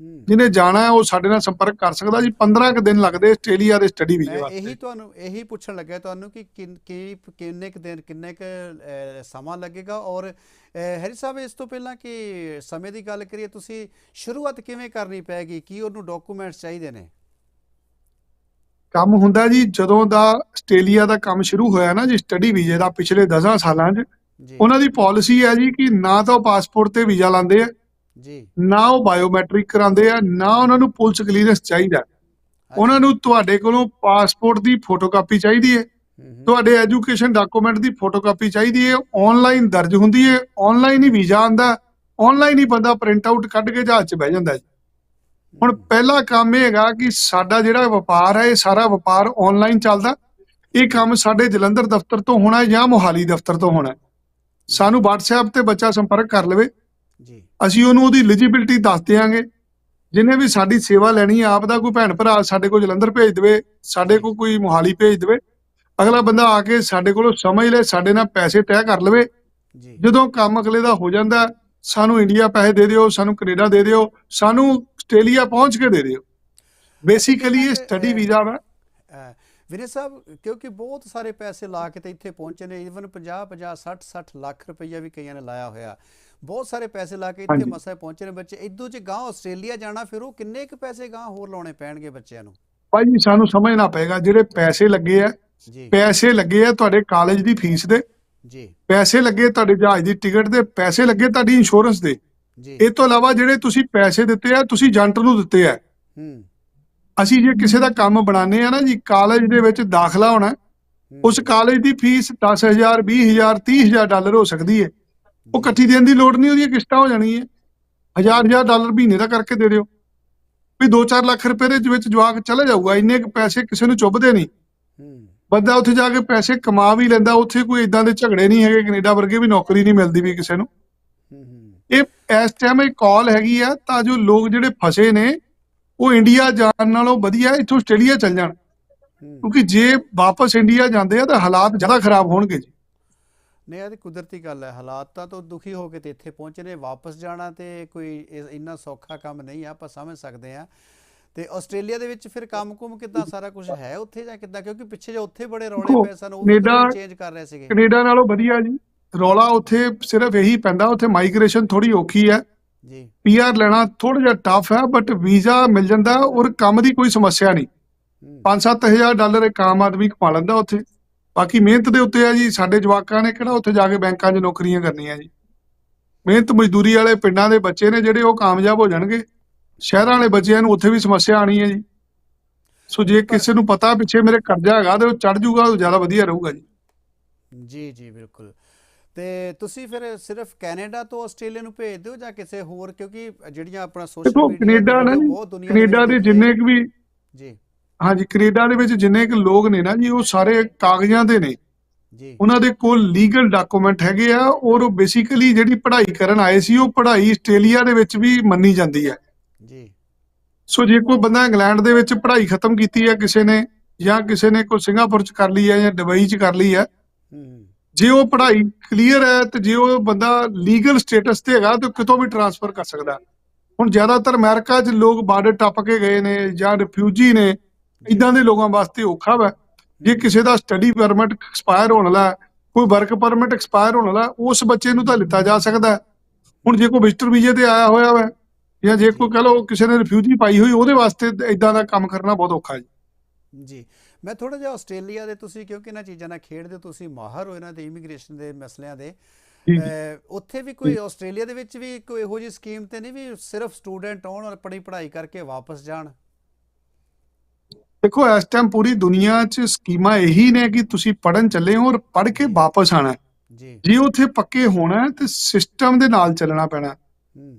S2: ਜਿਹਨੇ ਜਾਣਾ ਉਹ ਸਾਡੇ ਨਾਲ ਸੰਪਰਕ ਕਰ ਸਕਦਾ ਜੀ। 15 ਕੁ ਦਿਨ ਲੱਗਦੇ ਆਸਟ੍ਰੇਲੀਆ ਦੇ ਸਟੱਡੀ ਵੀਜ਼ੇ ਵਾਸਤੇ।
S1: ਇਹੀ ਤੁਹਾਨੂੰ ਇਹੀ ਪੁੱਛਣ ਲੱਗਾ ਤੁਹਾਨੂੰ ਕਿ ਕੀ ਕਿੰਨੇ ਕੁ ਦਿਨ ਕਿੰਨੇ ਕੁ ਸਮਾਂ ਲੱਗੇਗਾ? ਔਰ ਹੈਰੀ ਸਾਹਿਬ ਇਸ ਤੋਂ ਪਹਿਲਾਂ ਕਿ ਸਮੇਂ ਦੀ ਗੱਲ ਕਰੀਏ ਤੁਸੀਂ ਸ਼ੁਰੂਆਤ ਕਿਵੇਂ ਕਰਨੀ ਪੈਗੀ ਕੀ ਉਹਨੂੰ ਡਾਕੂਮੈਂਟਸ ਚਾਹੀਦੇ ਨੇ?
S2: ਕੰਮ ਹੁੰਦਾ ਜੀ ਜਦੋਂ ਦਾ ਆਸਟ੍ਰੇਲੀਆ ਦਾ ਕੰਮ ਸ਼ੁਰੂ ਹੋਇਆ ਨਾ ਜੀ ਸਟੱਡੀ ਵੀਜ਼ੇ ਦਾ ਪਿਛਲੇ 10 ਸਾਲਾਂ 'ਚ ਉਹਨਾਂ ਦੀ ਪਾਲਿਸੀ ਹੈ ਜੀ ਕਿ ਨਾ ਤਾਂ ਪਾਸਪੋਰਟ ਤੇ ਵੀਜ਼ਾ ਲਾਉਂਦੇ ਆ
S1: ਜੀ।
S2: ਨਾ ਉਹ ਬਾਇਓਮੈਟ੍ਰਿਕ ਕਰਾਉਂਦੇ ਆ ਨਾ ਉਹਨਾਂ ਨੂੰ ਪੁਲਿਸ ਕਲੀਅਰੈਂਸ ਚਾਹੀਦਾ। ਉਹਨਾਂ ਨੂੰ ਤੁਹਾਡੇ ਕੋਲੋਂ ਪਾਸਪੋਰਟ ਦੀ ਫੋਟੋਕਾਪੀ ਚਾਹੀਦੀ ਹੈ। ਤੁਹਾਡੇ ਐਜੂਕੇਸ਼ਨ ਡਾਕੂਮੈਂਟ ਦੀ ਫੋਟੋਕਾਪੀ ਚਾਹੀਦੀ ਹੈ। ਆਨਲਾਈਨ ਦਰਜ ਹੁੰਦੀ ਹੈ। ਆਨਲਾਈਨ ਹੀ ਵੀਜ਼ਾ ਆਂਦਾ ਆਨਲਾਈਨ ਹੀ ਬੰਦਾ ਪ੍ਰਿੰਟ ਆਊਟ ਕੱਢ ਕੇ ਜਹਾਜ਼ 'ਚ ਬਹਿ ਜਾਂਦਾ ਹੈ। ਹੁਣ ਪਹਿਲਾ ਕੰਮ ਇਹ ਹੈਗਾ ਕਿ ਸਾਡਾ ਜਿਹੜਾ ਵਪਾਰ ਹੈ ਇਹ ਸਾਰਾ ਵਪਾਰ ਆਨਲਾਈਨ ਚੱਲਦਾ। ਇਹ ਕੰਮ ਸਾਡੇ ਜਲੰਧਰ ਦਫ਼ਤਰ ਤੋਂ ਹੋਣਾ ਜਾਂ ਮੋਹਾਲੀ ਦਫ਼ਤਰ ਤੋਂ ਹੋਣਾ ਸਾਨੂੰ WhatsApp ਤੇ ਬੱਚਾ ਸੰਪਰਕ ਕਰ ਲਵੇ।
S1: ਜੀ।
S2: ਅਸੀਂ ਉਹਨੂੰ ਉਹਦੀ ਐਲੀਜੀਬਿਲਟੀ ਦੱਸ ਦਿਆਂਗੇ। ਜਿਹਨੇ ਵੀ ਸਾਡੀ ਸੇਵਾ ਲੈਣੀ ਹੈ ਆਪ ਦਾ ਕੋਈ ਭੈਣ ਭਰਾ ਸਾਡੇ ਕੋਲ ਜਲੰਧਰ ਭੇਜ ਦੇਵੇ ਸਾਡੇ ਕੋਲ ਕੋਈ ਮੋਹਾਲੀ ਭੇਜ ਦੇਵੇ ਅਗਲਾ ਬੰਦਾ ਆ ਕੇ ਸਾਡੇ ਕੋਲੋਂ ਸਮਝ ਲੈ ਸਾਡੇ ਨਾਲ ਪੈਸੇ ਤੈਅ ਕਰ ਲਵੇ।
S1: ਜੀ।
S2: ਜਦੋਂ ਕੰਮ ਅਗਲੇ ਦਾ ਹੋ ਜਾਂਦਾ ਸਾਨੂੰ ਇੰਡੀਆ ਪੈਸੇ ਦੇ ਦਿਓ ਸਾਨੂੰ ਕੈਨੇਡਾ ਦੇ ਦਿਓ ਸਾਨੂੰ ਆਸਟ੍ਰੇਲੀਆ ਪਹੁੰਚ ਕੇ ਦੇ ਦਿਓ। ਬੇਸਿਕਲੀ ਇਹ ਸਟੱਡੀ ਵੀਜ਼ਾ ਵਾ।
S1: ਵਿਨੇ ਸਾਹਿਬ ਕਿਉਂਕਿ ਬਹੁਤ ਸਾਰੇ ਪੈਸੇ ਲਾ ਕੇ ਤੇ ਇੱਥੇ ਪਹੁੰਚੇ ਨੇ ਇਵਨ 50 50 60 60 ਲੱਖ ਰੁਪਈਆ ਵੀ ਕਈਆਂ ਨੇ ਲਾਇਆ ਹੋਇਆ। ਬਹੁਤ ਸਾਰੇ ਪੈਸੇ ਲਾ ਕੇ ਇੱਥੇ। ਮਸਾ ਪਹੁੰਚੇ ਨੇ ਬੱਚੇ। ਇਦੋਂ ਚ ਗਾਂ ਆਸਟ੍ਰੇਲੀਆ ਜਾਣਾ ਫਿਰ ਉਹ ਕਿੰਨੇ ਕੁ ਪੈਸੇ ਗਾਂ ਹੋਰ ਲਾਉਣੇ ਪੈਣਗੇ ਬੱਚਿਆਂ ਨੂੰ?
S2: ਭਾਈ ਜੀ ਸਾਨੂੰ ਸਮਝਣਾ ਪਏਗਾ ਜਿਹੜੇ ਪੈਸੇ ਲੱਗੇ ਆ ਪੈਸੇ ਲੱਗੇ ਆ ਤੁਹਾਡੇ ਕਾਲਜ ਦੀ ਫੀਸ ਦੇ।
S1: ਜੀ।
S2: ਪੈਸੇ ਲੱਗੇ ਤੁਹਾਡੇ ਜਹਾਜ਼ ਦੀ ਟਿਕਟ ਦੇ ਪੈਸੇ ਲੱਗੇ ਤੁਹਾਡੀ ਇੰਸ਼ੋਰੈਂਸ ਦੇ।
S1: ਜੀ।
S2: ਇਹ ਤੋਂ ਇਲਾਵਾ ਜਿਹੜੇ ਤੁਸੀਂ ਪੈਸੇ ਦਿੱਤੇ ਆ ਤੁਸੀਂ ਏਜੰਟ ਨੂੰ ਦਿੱਤੇ ਆ।
S1: ਹੂੰ।
S2: ਅਸੀਂ ਜੇ ਕਿਸੇ ਦਾ ਕੰਮ ਬਣਾਉਂਦੇ ਆ ਨਾ ਜੀ ਕਾਲਜ ਦੇ ਵਿੱਚ ਦਾਖਲਾ ਹੋਣਾ ਉਸ ਕਾਲਜ ਦੀ ਫੀਸ 10000 20000 30000 ਡਾਲਰ ਹੋ ਸਕਦੀ ਹੈ। ਉਹ ਇਕੱਠੀ ਦੇਣ ਦੀ ਲੋੜ ਨਹੀਂ ਉਹਦੀਆਂ ਕਿਸ਼ਤਾਂ ਹੋ ਜਾਣੀ ਹੈ ਹਜ਼ਾਰ ਹਜ਼ਾਰ ਡਾਲਰ ਮਹੀਨੇ ਦਾ ਕਰਕੇ ਦੇ ਦਿਓ। ਵੀ 2-4 ਲੱਖ ਰੁਪਏ ਦੇ ਵਿੱਚ ਜਵਾਕ ਚਲੇ ਜਾਊਗਾ ਇੰਨੇ ਕੁ ਪੈਸੇ ਕਿਸੇ ਨੂੰ ਚੁੱਭਦੇ ਨਹੀਂ। ਬੰਦਾ ਉੱਥੇ ਜਾ ਕੇ ਪੈਸੇ ਕਮਾ ਵੀ ਲੈਂਦਾ ਉੱਥੇ ਕੋਈ ਇਦਾਂ ਦੇ ਝਗੜੇ ਨਹੀਂ ਹੈਗੇ ਕੈਨੇਡਾ ਵਰਗੇ ਵੀ ਨੌਕਰੀ ਨਹੀਂ ਮਿਲਦੀ ਵੀ ਕਿਸੇ ਨੂੰ। ਇਹ ਇਸ ਟਾਈਮ ਇਹ ਕਾਲ ਹੈਗੀ ਆ ਤਾਂ ਜੋ ਲੋਕ ਜਿਹੜੇ ਫਸੇ ਨੇ ਉਹ ਇੰਡੀਆ ਜਾਣ ਨਾਲੋਂ ਵਧੀਆ ਇੱਥੋਂ ਆਸਟ੍ਰੇਲੀਆ ਚੱਲ ਜਾਣ। ਕਿਉਂਕਿ ਜੇ ਵਾਪਸ ਇੰਡੀਆ ਜਾਂਦੇ ਆ ਤਾਂ ਹਾਲਾਤ ਜ਼ਿਆਦਾ ਖਰਾਬ ਹੋਣਗੇ ਜੀ।
S1: ਨਹੀਂ ਇਹ ਤੇ ਕੁਦਰਤੀ ਗੱਲ ਹੈ। ਹਾਲਾਤਾਂ ਤੋਂ ਦੁਖੀ ਹੋ ਕੇ ਤੇ ਇੱਥੇ ਪਹੁੰਚੇ ਨੇ ਵਾਪਸ ਜਾਣਾ ਤੇ ਕੋਈ ਇੰਨਾ ਸੌਖਾ ਕੰਮ ਨਹੀਂ ਆ ਆਪਾਂ ਸਮਝ ਸਕਦੇ ਆ ਤੇ ਆਸਟ੍ਰੇਲੀਆ ਦੇ ਵਿੱਚ ਫਿਰ ਕੰਮ-ਕੁਮ ਕਿੱਦਾਂ ਸਾਰਾ ਕੁਝ ਹੈ ਉੱਥੇ ਜਾਂ ਕਿੱਦਾਂ? ਕਿਉਂਕਿ ਪਿੱਛੇ ਜੇ ਉੱਥੇ ਬੜੇ ਰੌਲੇ ਪਏ ਸਨ ਉਹ ਚੇਂਜ ਕਰ ਰਹੇ ਸੀਗੇ।
S2: ਕੈਨੇਡਾ ਨਾਲੋਂ ਵਧੀਆ ਜੀ। ਰੌਲਾ ਉੱਥੇ ਸਿਰਫ ਇਹੀ ਪੈਂਦਾ ਉੱਥੇ ਮਾਈਗ੍ਰੇਸ਼ਨ ਥੋੜੀ ਔਖੀ ਹੈ।
S1: ਜੀ।
S2: ਪੀਆਰ ਲੈਣਾ ਥੋੜਾ ਜਿਹਾ ਟਫ ਹੈ ਬਟ ਵੀਜ਼ਾ ਮਿਲ ਜਾਂਦਾ ਔਰ ਕੰਮ ਦੀ ਕੋਈ ਸਮੱਸਿਆ ਨਹੀਂ।
S1: ਹੂੰ।
S2: 5-7000 ਡਾਲਰ ਇੱਕ ਆਮ ਆਦਮੀ ਕਮਾ ਲੈਂਦਾ ਉੱਥੇ। ਬਾਕੀ ਮਿਹਨਤ ਦੇ ਉੱਤੇ ਆ ਜੀ ਸਾਡੇ ਜਵਾਕਾਂ ਨੇ ਕਿਹੜਾ ਉੱਥੇ ਜਾ ਕੇ ਬੈਂਕਾਂ 'ਚ ਨੌਕਰੀਆਂ ਕਰਨੀਆਂ ਜੀ। ਮਿਹਨਤ ਮਜ਼ਦੂਰੀ ਵਾਲੇ ਪਿੰਡਾਂ ਦੇ ਬੱਚੇ ਨੇ ਜਿਹੜੇ ਉਹ ਕਾਮਯਾਬ ਹੋ ਜਾਣਗੇ। ਸ਼ਹਿਰਾਂ ਵਾਲੇ ਬੱਚਿਆਂ ਨੂੰ ਉੱਥੇ ਵੀ ਸਮੱਸਿਆ ਆਣੀ ਹੈ ਜੀ। ਸੋ ਜੇ ਕਿਸੇ ਨੂੰ ਪਤਾ ਪਿੱਛੇ ਮੇਰੇ ਕਰਜ਼ਾ ਹੈਗਾ ਤੇ ਉਹ ਚੜ ਜਾਊਗਾ ਉਹ ਜ਼ਿਆਦਾ ਵਧੀਆ ਰਹੂਗਾ ਜੀ।
S1: ਜੀ ਜੀ ਬਿਲਕੁਲ। ਤੇ ਤੁਸੀਂ ਫਿਰ ਸਿਰਫ ਕੈਨੇਡਾ ਤੋਂ ਆਸਟ੍ਰੇਲੀਆ ਨੂੰ ਭੇਜ ਦਿਓ ਜਾਂ ਕਿਸੇ ਹੋਰ ਕਿਉਂਕਿ ਜਿਹੜੀਆਂ ਆਪਣਾ ਸੋਸ਼ਲ
S2: ਦੇਖੋ ਕੈਨੇਡਾ ਨਾ
S1: ਬਹੁਤ ਦੁਨੀਆ
S2: ਕੈਨੇਡਾ ਦੇ ਜਿੰਨੇ ਕੁ ਵੀ
S1: ਜੀ।
S2: ਹਾਂਜੀ ਕੈਨੇਡਾ ਦੇ ਵਿੱਚ ਜਿੰਨੇ ਕੁ ਲੋਕ ਨੇ ਨਾ ਜੀ ਉਹ ਸਾਰੇ ਕਾਗਜ਼ਾਂ ਦੇ ਨੇ।
S1: ਜੀ।
S2: ਉਹਨਾਂ ਦੇ ਕੋਲ ਲੀਗਲ ਡਾਕੂਮੈਂਟ ਹੈਗੇ ਆ ਔਰ ਉਹ ਬੇਸਿਕਲੀ ਜਿਹੜੀ ਪੜ੍ਹਾਈ ਕਰਨ ਆਏ ਸੀ ਉਹ ਪੜ੍ਹਾਈ ਆਸਟ੍ਰੇਲੀਆ ਦੇ ਵਿੱਚ ਵੀ ਮੰਨੀ ਜਾਂਦੀ ਹੈ।
S1: ਜੀ।
S2: ਸੋ ਜੇ ਕੋਈ ਬੰਦਾ ਇੰਗਲੈਂਡ ਦੇ ਵਿੱਚ ਪੜ੍ਹਾਈ ਖਤਮ ਕੀਤੀ ਹੈ ਕਿਸੇ ਨੇ ਜਾਂ ਕਿਸੇ ਨੇ ਕੋਈ ਸਿੰਗਾਪੁਰ ਚ ਕਰ ਲਈ ਹੈ ਜਾਂ ਦੁਬਈ ਚ ਕਰ ਲਈ ਹੈ
S1: ਹੂੰ।
S2: ਜੇ ਉਹ ਪੜ੍ਹਾਈ ਕਲੀਅਰ ਹੈ ਤੇ ਜੇ ਉਹ ਬੰਦਾ ਲੀਗਲ ਸਟੇਟਸ ਤੇ ਹੈਗਾ ਤੇ ਕਿਤੋਂ ਵੀ ਟਰਾਂਸਫਰ ਕਰ ਸਕਦਾ। ਹੁਣ ਜ਼ਿਆਦਾਤਰ ਅਮਰੀਕਾ 'ਚ ਲੋਕ ਬਾਰਡਰ ਟੱਪ ਕੇ ਗਏ ਨੇ ਜਾਂ ਰਿਫਿਊਜੀ ਨੇ ਇਦਾਂ ਦੇ ਲੋਕਾਂ ਵਾਸਤੇ ਔਖਾ ਵਾ। ਜੇ ਕਿਸੇ ਦਾ ਸਟੱਡੀ ਪਰਮਿਟ ਐਕਸਪਾਇਰ ਹੋਣ ਵਾਲਾ, ਕੋਈ ਵਰਕ ਪਰਮਿਟ ਐਕਸਪਾਇਰ ਹੋਣ ਵਾਲਾ, ਉਸ ਬੱਚੇ ਨੂੰ ਤਾਂ ਲਿੱਤਾ ਜਾ ਸਕਦਾ। ਹੁਣ ਜੇ ਕੋਈ ਵਿਜ਼ਟਰ ਵੀਜ਼ੇ ਤੇ ਆਇਆ ਹੋਇਆ ਵਾ, ਜਾਂ ਜੇ ਕੋਈ ਕਹ ਲਓ ਕਿਸੇ ਨੇ ਰਿਫਿਊਜੀ ਪਾਈ ਹੋਈ, ਉਹਦੇ ਵਾਸਤੇ ਇਦਾਂ ਦਾ ਕੰਮ ਕਰਨਾ ਬਹੁਤ ਔਖਾ ਜੀ।
S1: ਜੀ। ਮੈਂ ਥੋੜਾ ਜਿਹਾ ਆਸਟ੍ਰੇਲੀਆ ਦੇ ਤੁਸੀਂ ਕਿਉਂਕਿ ਇਹਨਾਂ ਚੀਜ਼ਾਂ ਨਾਲ ਖੇਡਦੇ ਤੁਸੀਂ ਮਾਹਰ ਹੋ ਇਹਨਾਂ ਦੇ ਇਮੀਗ੍ਰੇਸ਼ਨ ਦੇ ਮਸਲਿਆਂ ਦੇ।
S2: ਜੀ।
S1: ਉੱਥੇ ਵੀ ਕੋਈ ਆਸਟ੍ਰੇਲੀਆ ਦੇ ਵਿੱਚ ਵੀ ਕੋਈ ਇਹੋ ਜਿਹੀ ਸਕੀਮ ਤੇ ਨਹੀਂ ਵੀ ਸਿਰਫ ਸਟੂਡੈਂਟ ਆਉਣ ਔਰ ਆਪਣੀ ਪੜ੍ਹਾਈ ਕਰਕੇ ਵਾਪਸ ਜਾਣ?
S2: ਦੇਖੋ ਇਸ ਟਾਈਮ ਪੂਰੀ ਦੁਨੀਆ 'ਚ ਸਕੀਮਾਂ ਇਹੀ ਨੇ ਕਿ ਤੁਸੀਂ ਪੜਨ ਚੱਲੇ ਹੋ ਔਰ ਪੜ ਕੇ ਵਾਪਸ ਆਣਾ।
S1: ਜੀ।
S2: ਜੇ ਉੱਥੇ ਪੱਕੇ ਹੋਣਾ ਤੇ ਸਿਸਟਮ ਦੇ ਨਾਲ ਚੱਲਣਾ ਪੈਣਾ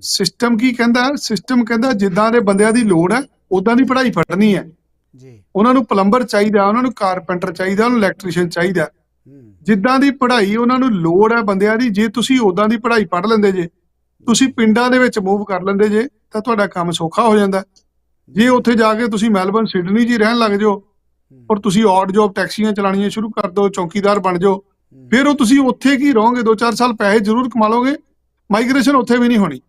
S2: ਸਿਸਟਮ ਕੀ ਕਹਿੰਦਾ? ਸਿਸਟਮ ਕਹਿੰਦਾ ਜਿੱਦਾਂ ਦੇ ਬੰਦਿਆਂ ਦੀ ਲੋੜ ਹੈ ਉਦਾਂ ਦੀ ਪੜ੍ਹਾਈ ਪੜ੍ਹਨੀ ਹੈ।
S1: ਜੀ।
S2: ਉਹਨਾਂ ਨੂੰ ਪਲੰਬਰ ਚਾਹੀਦਾ ਉਹਨਾਂ ਨੂੰ ਕਾਰਪੈਂਟਰ ਚਾਹੀਦਾ ਉਹਨਾਂ ਨੂੰ ਇਲੈਕਟ੍ਰੀਸ਼ੀਅਨ ਚਾਹੀਦਾ। ਜਿੱਦਾਂ ਦੀ ਪੜ੍ਹਾਈ ਉਹਨਾਂ ਨੂੰ ਲੋੜ ਹੈ ਬੰਦਿਆਂ ਦੀ ਜੇ ਤੁਸੀਂ ਉਦਾਂ ਦੀ ਪੜ੍ਹਾਈ ਪੜ੍ਹ ਲੈਂਦੇ ਜੇ ਤੁਸੀਂ ਪਿੰਡਾਂ ਦੇ ਵਿੱਚ ਮੂਵ ਕਰ ਲੈਂਦੇ ਜੇ ਤਾਂ ਤੁਹਾਡਾ ਕੰਮ ਸੌਖਾ ਹੋ ਜਾਂਦਾ। ਜੇ ਉੱਥੇ ਜਾ ਕੇ ਤੁਸੀਂ ਮੈਲਬਨ ਸਿਡਨੀ 'ਚ ਰਹਿਣ ਲੱਗ ਜਾਓ ਔਰ ਤੁਸੀਂ ਆਡ ਜੌਬ ਟੈਕਸੀਆਂ ਚਲਾਉਣੀਆਂ ਸ਼ੁਰੂ ਕਰ ਦਿਓ ਚੌਕੀਦਾਰ ਬਣ ਜਾਓ ਫਿਰ ਉਹ ਤੁਸੀਂ ਉੱਥੇ ਕੀ ਰਹੋਗੇ? 2-4 ਸਾਲ ਪੈਸੇ ਜ਼ਰੂਰ ਕਮਾ ਲਓਗੇ ਮਾਈਗ੍ਰੇਸ਼ਨ ਉੱਥੇ ਵੀ ਨਹੀਂ ਹੋਣੀ।